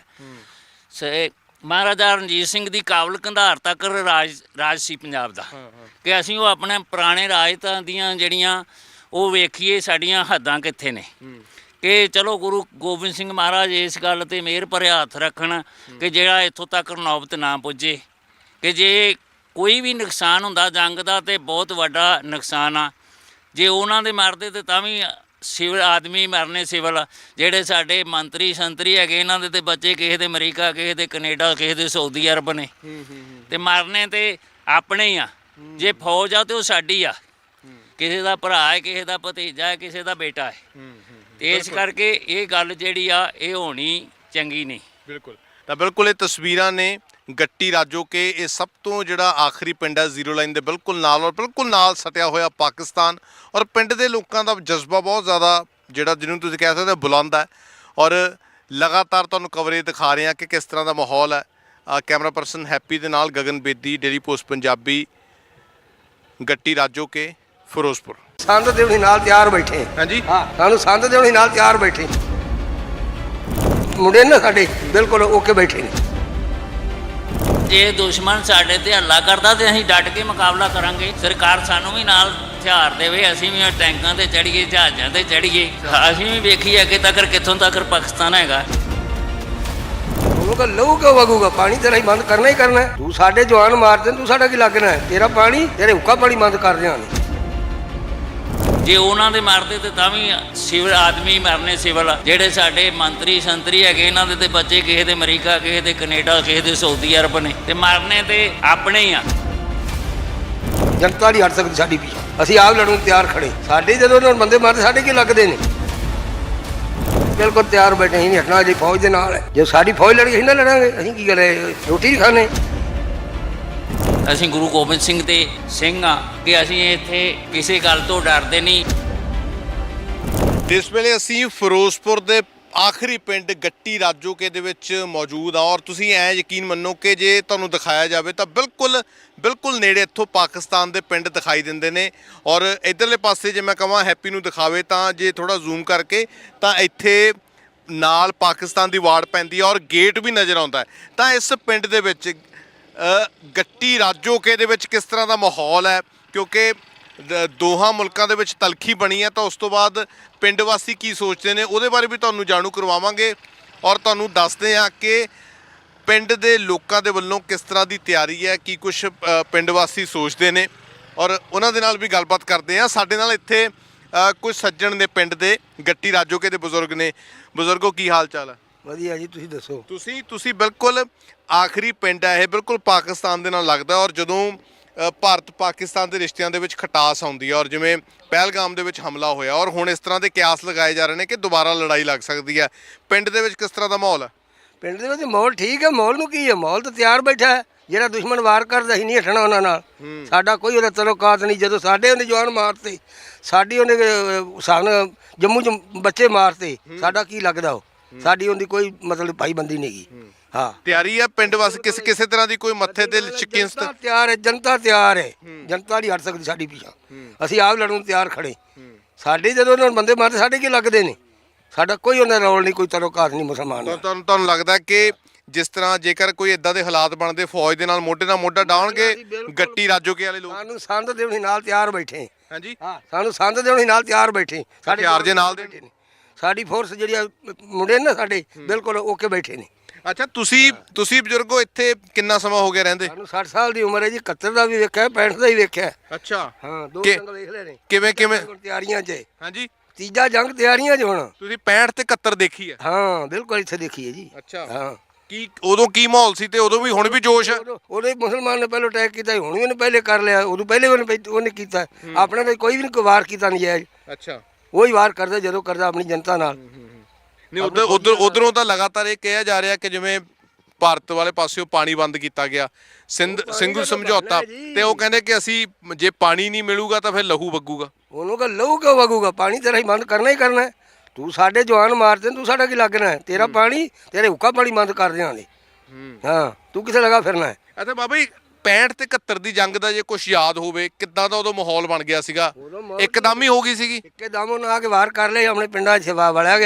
ਸੇ ਮਹਾਰਾਜਾ ਰਣਜੀਤ ਸਿੰਘ ਦੀ ਕਾਬਲ ਕੰਧਾਰ ਤੱਕ ਰਾਜ ਰਾਜ ਸੀ ਪੰਜਾਬ ਦਾ। ਕਿ ਅਸੀਂ ਉਹ ਆਪਣੇ ਪੁਰਾਣੇ ਰਾਜਤਾਂ ਦੀਆਂ ਜਿਹੜੀਆਂ ਉਹ ਵੇਖੀਏ ਸਾਡੀਆਂ ਹੱਦਾਂ ਕਿੱਥੇ ਨੇ। ਕਿ ਚਲੋ ਗੁਰੂ ਗੋਬਿੰਦ ਸਿੰਘ ਮਹਾਰਾਜ ਇਸ ਗੱਲ ਤੇ ਮਿਹਰ ਭਰਿਆ ਹੱਥ ਰੱਖਣ ਕਿ ਜਿਹੜਾ ਇੱਥੋਂ ਤੱਕ ਨੌਬਤ ਨਾ ਪੁੱਜੇ। ਕਿ ਜੇ ਕੋਈ ਵੀ ਨੁਕਸਾਨ ਹੁੰਦਾ ਜੰਗ ਦਾ ਤੇ ਬਹੁਤ ਵੱਡਾ ਨੁਕਸਾਨ ਆ। ਜੇ ਉਹਨਾਂ ਦੇ ਮਰਦੇ ਤੇ ਤਾਂ ਵੀ ਸਿਵਲ ਆਦਮੀ ਮਰਨੇ ਸਿਵਲ। ਜਿਹੜੇ ਸਾਡੇ ਮੰਤਰੀ ਸੰਤਰੀ ਹੈਗੇ ਇਹਨਾਂ ਦੇ ਤੇ ਬੱਚੇ ਕਿਸੇ ਦੇ ਅਮਰੀਕਾ ਕਿਸੇ ਦੇ ਕੈਨੇਡਾ ਕਿਸੇ ਦੇ ਸਾਊਦੀ ਅਰਬ ਨੇ। ਤੇ ਮਰਨੇ ਤੇ ਆਪਣੇ ਹੀ ਆ। ਜੇ ਫੌਜ ਆ ਤੇ ਉਹ ਸਾਡੀ ਆ। ਕਿਸੇ ਦਾ ਭਰਾ ਹੈ ਕਿਸੇ ਦਾ ਭਤੀਜਾ ਹੈ ਕਿਸੇ ਦਾ ਬੇਟਾ ਹੈ। ਤੇ ਇਸ ਕਰਕੇ ਇਹ ਗੱਲ ਜਿਹੜੀ ਆ ਇਹ ਹੋਣੀ ਚੰਗੀ ਨਹੀਂ। ਬਿਲਕੁਲ। ਤਾਂ ਬਿਲਕੁਲ ਇਹ ਤਸਵੀਰਾਂ ਨੇ ਗੱਟੀ ਰਾਜੋ ਕੇ ਇਹ ਸਭ ਤੋਂ ਜਿਹੜਾ ਆਖਰੀ ਪਿੰਡ ਹੈ ਜ਼ੀਰੋ ਲਾਈਨ ਦੇ ਬਿਲਕੁਲ ਨਾਲ ਔਰ ਬਿਲਕੁਲ ਨਾਲ ਸਟਿਆ ਹੋਇਆ ਪਾਕਿਸਤਾਨ ਔਰ ਪਿੰਡ ਦੇ ਲੋਕਾਂ ਦਾ ਜਜ਼ਬਾ ਬਹੁਤ ਜ਼ਿਆਦਾ ਜਿਹੜਾ ਜਿਹਨੂੰ ਤੁਸੀਂ ਕਹਿ ਸਕਦੇ ਹੋ ਬੁਲੰਦ ਹੈ ਔਰ ਲਗਾਤਾਰ ਤੁਹਾਨੂੰ ਕਵਰੇਜ ਦਿਖਾ ਰਹੇ ਹਾਂ ਕਿ ਕਿਸ ਤਰ੍ਹਾਂ ਦਾ ਮਾਹੌਲ ਹੈ। ਕੈਮਰਾ ਪਰਸਨ ਹੈਪੀ ਦੇ ਨਾਲ ਗਗਨ ਬੇਦੀ ਡੇਲੀ ਪੋਸਟ ਪੰਜਾਬੀ ਗੱਟੀ ਰਾਜੋ ਕੇ ਫਿਰੋਜ਼ਪੁਰ। ਸੰਦ ਦੇਵਣੀ ਨਾਲ ਤਿਆਰ ਬੈਠੇ। ਹਾਂਜੀ। ਹਾਂ ਸਾਨੂੰ ਸੰਦ ਦੇਵਣੀ ਨਾਲ ਤਿਆਰ ਬੈਠੇ। ਮੁੰਡੇ ਨਾ ਸਾਡੇ ਬਿਲਕੁਲ ਓਕੇ ਬੈਠੇ ਨੇ। ਜੇ ਦੁਸ਼ਮਣ ਸਾਡੇ ਤੇ ਹੱਲਾ ਕਰਦਾ ਤੇ ਅਸੀਂ ਡਟ ਕੇ ਮੁਕਾਬਲਾ ਕਰਾਂਗੇ। ਸਰਕਾਰ ਸਾਨੂੰ ਵੀ ਨਾਲ ਹਥਿਆਰ ਦੇਵੇ, ਅਸੀਂ ਵੀ ਟੈਂਕਾਂ ਤੇ ਚੜੀਏ ਜਹਾਜ਼ਾਂ ਤੇ ਚੜੀਏ ਅਸੀਂ ਵੀ ਵੇਖੀਏ ਅੱਗੇ ਤੱਕ ਕਿੱਥੋਂ ਤੱਕ ਪਾਕਿਸਤਾਨ ਹੈਗਾ। ਉਹਨੂੰ ਕਹ ਲਹੂ ਕਿਉਂ ਵਗੂਗਾ, ਪਾਣੀ ਤੇਰਾ ਹੀ ਬੰਦ ਕਰਨਾ ਹੀ ਕਰਨਾ ਤੂੰ ਸਾਡੇ ਜਵਾਨ ਮਾਰਦੇ ਤੂੰ ਸਾਡਾ ਕੀ ਲੱਗਣਾ ਤੇਰਾ ਪਾਣੀ, ਤੇਰੇ ਹੁੱਕਾ ਪਾਣੀ ਬੰਦ ਕਰ ਦਿਆਂਗੇ ਜੇ ਉਹਨਾਂ ਦੇ ਮਰਦੇ ਤੇ ਤਾਂ ਵੀ ਸਿਵਲ ਆਦਮੀ ਮਰਨੇ ਸਿਵਲ ਜਿਹੜੇ ਸਾਡੇ ਮੰਤਰੀ ਸੰਤਰੀ ਹੈਗੇ, ਇਹਨਾਂ ਦੇ ਤੇ ਬੱਚੇ ਕਿਸੇ ਦੇ ਅਮਰੀਕਾ, ਕਿਸੇ ਦੇ ਕੈਨੇਡਾ, ਕਿਸੇ ਦੇ ਸਾਊਦੀ ਅਰਬ ਨੇ। ਤੇ ਮਰਨੇ ਤੇ ਆਪਣੇ ਹੀ ਆ। ਜਨਤਾ ਨਹੀਂ ਹਟ ਸਕਦੀ ਸਾਡੀ ਵੀ। ਅਸੀਂ ਆਪ ਲੜਨ ਤਿਆਰ ਖੜੇ। ਸਾਡੇ ਜਦੋਂ ਉਹਨਾਂ ਬੰਦੇ ਮਾਰਦੇ, ਸਾਡੇ ਕੀ ਲੱਗਦੇ ਨੇ? ਬਿਲਕੁਲ ਤਿਆਰ ਬੈਠੇ ਹੀ ਨਹੀਂ ਹਟਣਾ ਜੀ ਫੌਜ ਦੇ ਨਾਲ ਜੇ ਸਾਡੀ ਫੌਜ ਲੜ ਗਈ ਅਸੀਂ ਨਾ ਲੜਾਂਗੇ। ਅਸੀਂ ਕੀ ਕਰੇ ਰੋਟੀ ਖਾਣੇ ਅਸੀਂ ਗੁਰੂ ਗੋਬਿੰਦ ਸਿੰਘ ਦੇ ਸਿੰਘ ਆ ਕਿ ਅਸੀਂ ਇੱਥੇ ਕਿਸੇ ਗੱਲ ਤੋਂ ਡਰਦੇ ਨਹੀਂ। ਇਸ ਵੇਲੇ ਅਸੀਂ ਫਿਰੋਜ਼ਪੁਰ ਦੇ ਆਖਰੀ ਪਿੰਡ ਗੱਟੀ ਰਾਜੋਕੇ ਦੇ ਵਿੱਚ ਮੌਜੂਦ ਆ ਔਰ ਤੁਸੀਂ ਐ ਯਕੀਨ ਮੰਨੋ ਕਿ ਜੇ ਤੁਹਾਨੂੰ ਦਿਖਾਇਆ ਜਾਵੇ ਤਾਂ ਬਿਲਕੁਲ ਬਿਲਕੁਲ ਨੇੜੇ ਇੱਥੋਂ ਪਾਕਿਸਤਾਨ ਦੇ ਪਿੰਡ ਦਿਖਾਈ ਦਿੰਦੇ ਨੇ। ਔਰ ਇਧਰਲੇ ਪਾਸੇ ਜੇ ਮੈਂ ਕਹਾਂ ਹੈਪੀ ਨੂੰ ਦਿਖਾਵੇ ਤਾਂ ਜੇ ਥੋੜਾ ਜ਼ੂਮ ਕਰਕੇ ਤਾਂ ਇੱਥੇ ਨਾਲ ਪਾਕਿਸਤਾਨ ਦੀ ਵਾਰਡ ਪੈਂਦੀ ਹੈ ਔਰ ਗੇਟ ਵੀ ਨਜ਼ਰ ਆਉਂਦਾ ਤਾਂ ਇਸ ਪਿੰਡ ਦੇ ਵਿੱਚ ਗੱਟੀ ਰਾਜੋਕੇ ਦੇ ਵਿੱਚ ਕਿਸ ਤਰ੍ਹਾਂ ਦਾ ਮਾਹੌਲ ਹੈ? ਕਿਉਂਕਿ ਦੋਹਾਂ ਮੁਲਕਾਂ ਦੇ ਵਿੱਚ ਤਲਖੀ ਬਣੀ ਹੈ ਤਾਂ ਉਸ ਤੋਂ ਬਾਅਦ ਪਿੰਡ ਵਾਸੀ ਕੀ ਸੋਚਦੇ ਨੇ? ਉਹਦੇ ਬਾਰੇ ਵੀ ਤੁਹਾਨੂੰ ਜਾਣੂ ਕਰਵਾਵਾਂਗੇ ਔਰ ਤੁਹਾਨੂੰ ਦੱਸਦੇ ਹਾਂ ਕਿ ਪਿੰਡ ਦੇ ਲੋਕਾਂ ਦੇ ਵੱਲੋਂ ਕਿਸ ਤਰ੍ਹਾਂ ਦੀ ਤਿਆਰੀ ਹੈ ਕੀ ਕੁਝ ਪਿੰਡ ਵਾਸੀ ਸੋਚਦੇ ਨੇ। ਔਰ ਉਹਨਾਂ ਦੇ ਨਾਲ ਵੀ ਗੱਲਬਾਤ ਕਰਦੇ ਹਾਂ। ਸਾਡੇ ਨਾਲ ਇੱਥੇ ਅ, ਕੁਝ ਸੱਜਣ ਨੇ ਪਿੰਡ ਦੇ ਗੱਟੀ ਰਾਜੋਕੇ ਦੇ ਬਜ਼ੁਰਗ ਨੇ। ਬਜ਼ੁਰਗੋ ਕੀ ਹਾਲ ਚਾਲ ਹੈ? ਵਧੀਆ ਜੀ ਤੁਸੀਂ ਦੱਸੋ। ਤੁਸੀਂ ਤੁਸੀਂ ਬਿਲਕੁਲ ਆਖਰੀ ਪਿੰਡ ਹੈ ਇਹ ਬਿਲਕੁਲ ਪਾਕਿਸਤਾਨ ਦੇ ਨਾਲ ਲੱਗਦਾ ਔਰ ਜਦੋਂ ਅ, ਭਾਰਤ ਪਾਕਿਸਤਾਨ ਦੇ ਰਿਸ਼ਤਿਆਂ ਦੇ ਵਿੱਚ ਖਟਾਸ ਆਉਂਦੀ ਹੈ ਔਰ ਜਿਵੇਂ ਪਹਿਲਗਾਮ ਦੇ ਵਿੱਚ ਹਮਲਾ ਹੋਇਆ ਔਰ ਹੁਣ ਇਸ ਤਰ੍ਹਾਂ ਦੇ ਕਿਆਸ ਲਗਾਏ ਜਾ ਰਹੇ ਨੇ ਕਿ ਦੁਬਾਰਾ ਲੜਾਈ ਲੱਗ ਸਕਦੀ ਹੈ ਪਿੰਡ ਦੇ ਵਿੱਚ ਕਿਸ ਤਰ੍ਹਾਂ ਦਾ ਮਾਹੌਲ ਹੈ ਪਿੰਡ ਦੇ ਵਿੱਚ ਮਾਹੌਲ ਠੀਕ ਹੈ ਮਾਹੌਲ ਨੂੰ ਕੀ ਹੈ ਮਾਹੌਲ ਤਾਂ ਤਿਆਰ ਬੈਠਾ ਹੈ। ਜਿਹੜਾ ਦੁਸ਼ਮਣ ਵਾਰ ਕਰਦਾ ਸੀ ਨਹੀਂ ਹਟਣਾ ਉਹਨਾਂ ਨਾਲ। ਸਾਡਾ ਕੋਈ ਉਹਦਾ ਤਲੁਕਾਤ ਨਹੀਂ। ਜਦੋਂ ਸਾਡੇ ਉਹਨੇ ਜਵਾਨ ਮਾਰਤੇ ਸਾਡੀ ਉਹਨੇ ਅਹ, ਸਾਨੂੰ ਜੰਮੂ ਚ ਬੱਚੇ ਮਾਰਤੇ ਸਾਡਾ ਕੀ ਲੱਗਦਾ ਉਹ? ਸਾਡੀ ਉਹਦੀ ਕੋਈ ਮਤਲਬ ਭਾਈਬੰਦੀ ਨਹੀਂਗੀ ਹਾਂ। ਤਿਆਰੀ ਹੈ ਪਿੰਡ ਵਾਸੀ ਕਿਸੇ ਕਿਸੇ ਤਰ੍ਹਾਂ ਦੀ ਕੋਈ ਮੱਥੇ ਤੇ ਚਿਕਿੰਸ ਜਨਤਾ ਤਿਆਰ ਹੈ ਜਨਤਾ ਤਿਆਰ ਹੈ। ਜਨਤਾ ਨਹੀਂ ਹਟ ਸਕਦੀ ਸਾਡੀ ਪਿੱਛਾ ਅਸੀਂ ਆਪ ਲੜਨ ਨੂੰ ਤਿਆਰ ਖੜੇ। ਸਾਡੇ ਜਦੋਂ ਉਹਨਾਂ ਨੂੰ ਬੰਦੇ ਮਾਰਦੇ ਸਾਡੇ ਕੀ ਲੱਗਦੇ ਨੇ? ਸਾਡਾ ਕੋਈ ਉਹਨਾਂ ਰੋਲ ਨਹੀਂ ਕੋਈ ਤਲੁਕਾਤ ਨਹੀਂ ਮੁਸਲਮਾਨ ਤੁਹਾਨੂੰ ਤੁਹਾਨੂੰ ਲੱਗਦਾ ਕਿ ਜਿਸ ਤਰ੍ਹਾਂ ਜੇਕਰ ਕੋਈ ਇਦਾਂ ਦੇ ਹਾਲਾਤ ਬਣਦੇ ਫੌਜ ਦੇ ਨਾਲ ਮੋਢੇ ਨਾਲ ਮੋਢਾ ਡਾਉਣਗੇ ਗੱਟੀ ਰਾਜੋਕੇ ਵਾਲੇ ਲੋਕ? ਸਾਨੂੰ ਸੰਦ ਦੇਵਣੀ ਨਾਲ ਤਿਆਰ ਬੈਠੇ। ਹਾਂਜੀ। ਹਾਂ ਸਾਨੂੰ ਸੰਦ ਦੇਵਣੀ ਨਾਲ ਤਿਆਰ ਬੈਠੇ। ਹਥਿਆਰ ਜੇ ਨਾਲ ਦੇ? ਬੈਠੇ ਨੇ। ਸਾਡੀ ਫੋਰਸ ਜਿਹੜੀ ਆ ਮੁੰਡੇ ਨੇ ਨਾ ਸਾਡੇ ਬਿਲਕੁਲ ਓਕੇ ਬੈਠੇ ਨੇ। ਅੱਛਾ ਤੁਸੀਂ ਤੁਸੀਂ ਬਜ਼ੁਰਗੋ ਇੱਥੇ ਕਿੰਨਾ ਸਮਾਂ ਹੋ ਗਿਆ ਰਹਿੰਦੇ? ਸਾਨੂੰ 60 ਸਾਲ ਦੀ ਉਮਰ ਹੈ ਜੀ 71 ਦਾ ਵੀ ਵੇਖਿਆ 65 ਦਾ ਹੀ ਵੇਖਿਆ। ਅੱਛਾ। ਹਾਂ ਦੋ ਕਿ- ਜੰਗ ਵੇਖ ਲਏ ਨੇ। ਕਿਵੇਂ ਕਿਵੇਂ? ਹੁਣ ਤਿਆਰੀਆਂ 'ਚ ਹੈ। ਹਾਂਜੀ। ਤੀਜਾ ਜੰਗ ਤਿਆਰੀਆਂ 'ਚ ਹੁਣ। ਤੁਸੀਂ 65 ਤੇ 71 ਦੇਖੀ ਹੈ? ਹਾਂ ਬਿਲਕੁਲ ਇੱਥੇ ਦੇਖੀਏ ਜੀ। ਅੱਛਾ। ਹਾਂ। ਕੀ ਉਦੋਂ ਕੀ ਮਾਹੌਲ ਸੀ ਤੇ ਉਦੋਂ ਵੀ ਹੁਣ ਵੀ ਜੋਸ਼ ਹੈ? ਉਦੋਂ ਉਹਦੇ ਮੁਸਲਮਾਨ ਨੇ ਪਹਿਲਾਂ ਅਟੈਕ ਕੀਤਾ ਸੀ, ਹੁਣ ਵੀ ਉਹਨੇ ਪਹਿਲੇ ਕਰ ਲਿਆ ਉਦੋਂ ਪਹਿਲੇ ਉਹਨੇ ਪਹਿ- ਉਹਨੇ ਕੀਤਾ। ਆਪਣੇ ਤੇ ਕੋਈ ਵੀ ਨਹੀਂ ਕੋਈ ਵਾਰ ਕੀਤਾ ਨਹੀਂ ਜਾਇਜ਼ ਅੱਛਾ। ਉਹੀ ਵਾਰ ਕਰਦਾ ਜਦੋਂ ਕਰਦਾ ਆਪਣੀ ਜਨਤਾ ਨਾਲ। ਨਹੀਂ ਉਧਰ ਉਧਰ ਉਧਰੋਂ ਤਾਂ ਲਗਾਤਾਰ ਇਹ ਕਿਹਾ ਜਾ ਰਿਹਾ ਕਿ ਜਿਵੇਂ ਭਾਰਤ ਵਾਲੇ ਪਾਸਿਓਂ ਪਾਣੀ ਬੰਦ ਕੀਤਾ ਗਿਆ। ਸਿੰਧ ਸਿੰਘੂ ਸਮਝੌਤਾ। ਤੇ ਉਹ ਕਹਿੰਦੇ ਕਿ ਅਸੀਂ ਜੇ ਪਾਣੀ ਨਹੀਂ ਮਿਲੂਗਾ ਤਾਂ ਫਿਰ ਲਹੂ ਵਗੂਗਾ। ਉਹਨੂੰ ਕਹ ਲਹੂ ਕਿਉਂ ਵਗੂਗਾ? ਪਾਣੀ ਤੇਰਾ ਹੀ ਬੰਦ ਕਰਨਾ ਹੀ ਕਰਨਾ ਹੈ। ਤੂੰ ਸਾਡੇ ਜਵਾਨ ਮਾਰਦੇ ਤੂੰ ਸਾਡਾ ਕੀ ਲੱਗਣਾ ਹੈ? ਤੇਰਾ ਪਾਣੀ ਤੇਰੇ ਹੁੱਕਾ ਪਾਣੀ ਬੰਦ ਕਰ ਦਿਆਂਗੇ। ਹਾਂ ਤੂੰ ਕਿੱਥੇ ਲਗਾ ਫਿਰਨਾ ਹੈ? ਅੱਛਾ ਬਾਬਾ ਜੀ 65 ਤੇ 71 ਦੀ ਜੰਗ ਦਾ ਜੇ ਕੁਝ ਯਾਦ ਹੋਵੇ ਕਿੱਦਾਂ ਦਾ ਉਦੋਂ ਮਾਹੌਲ ਬਣ ਗਿਆ ਸੀਗਾ? ਇੱਕਦਮ ਹੀ ਹੋ ਗਈ ਸੀਗੀ? ਇੱਕੇ ਦਮ ਉਹਨਾਂ ਆ ਕੇ ਵਾਰ ਕਰ ਲਏ ਆਪਣੇ ਪਿੰਡਾਂ 'ਚ ਵਾ ਵੜਿਆ ਗਿਆ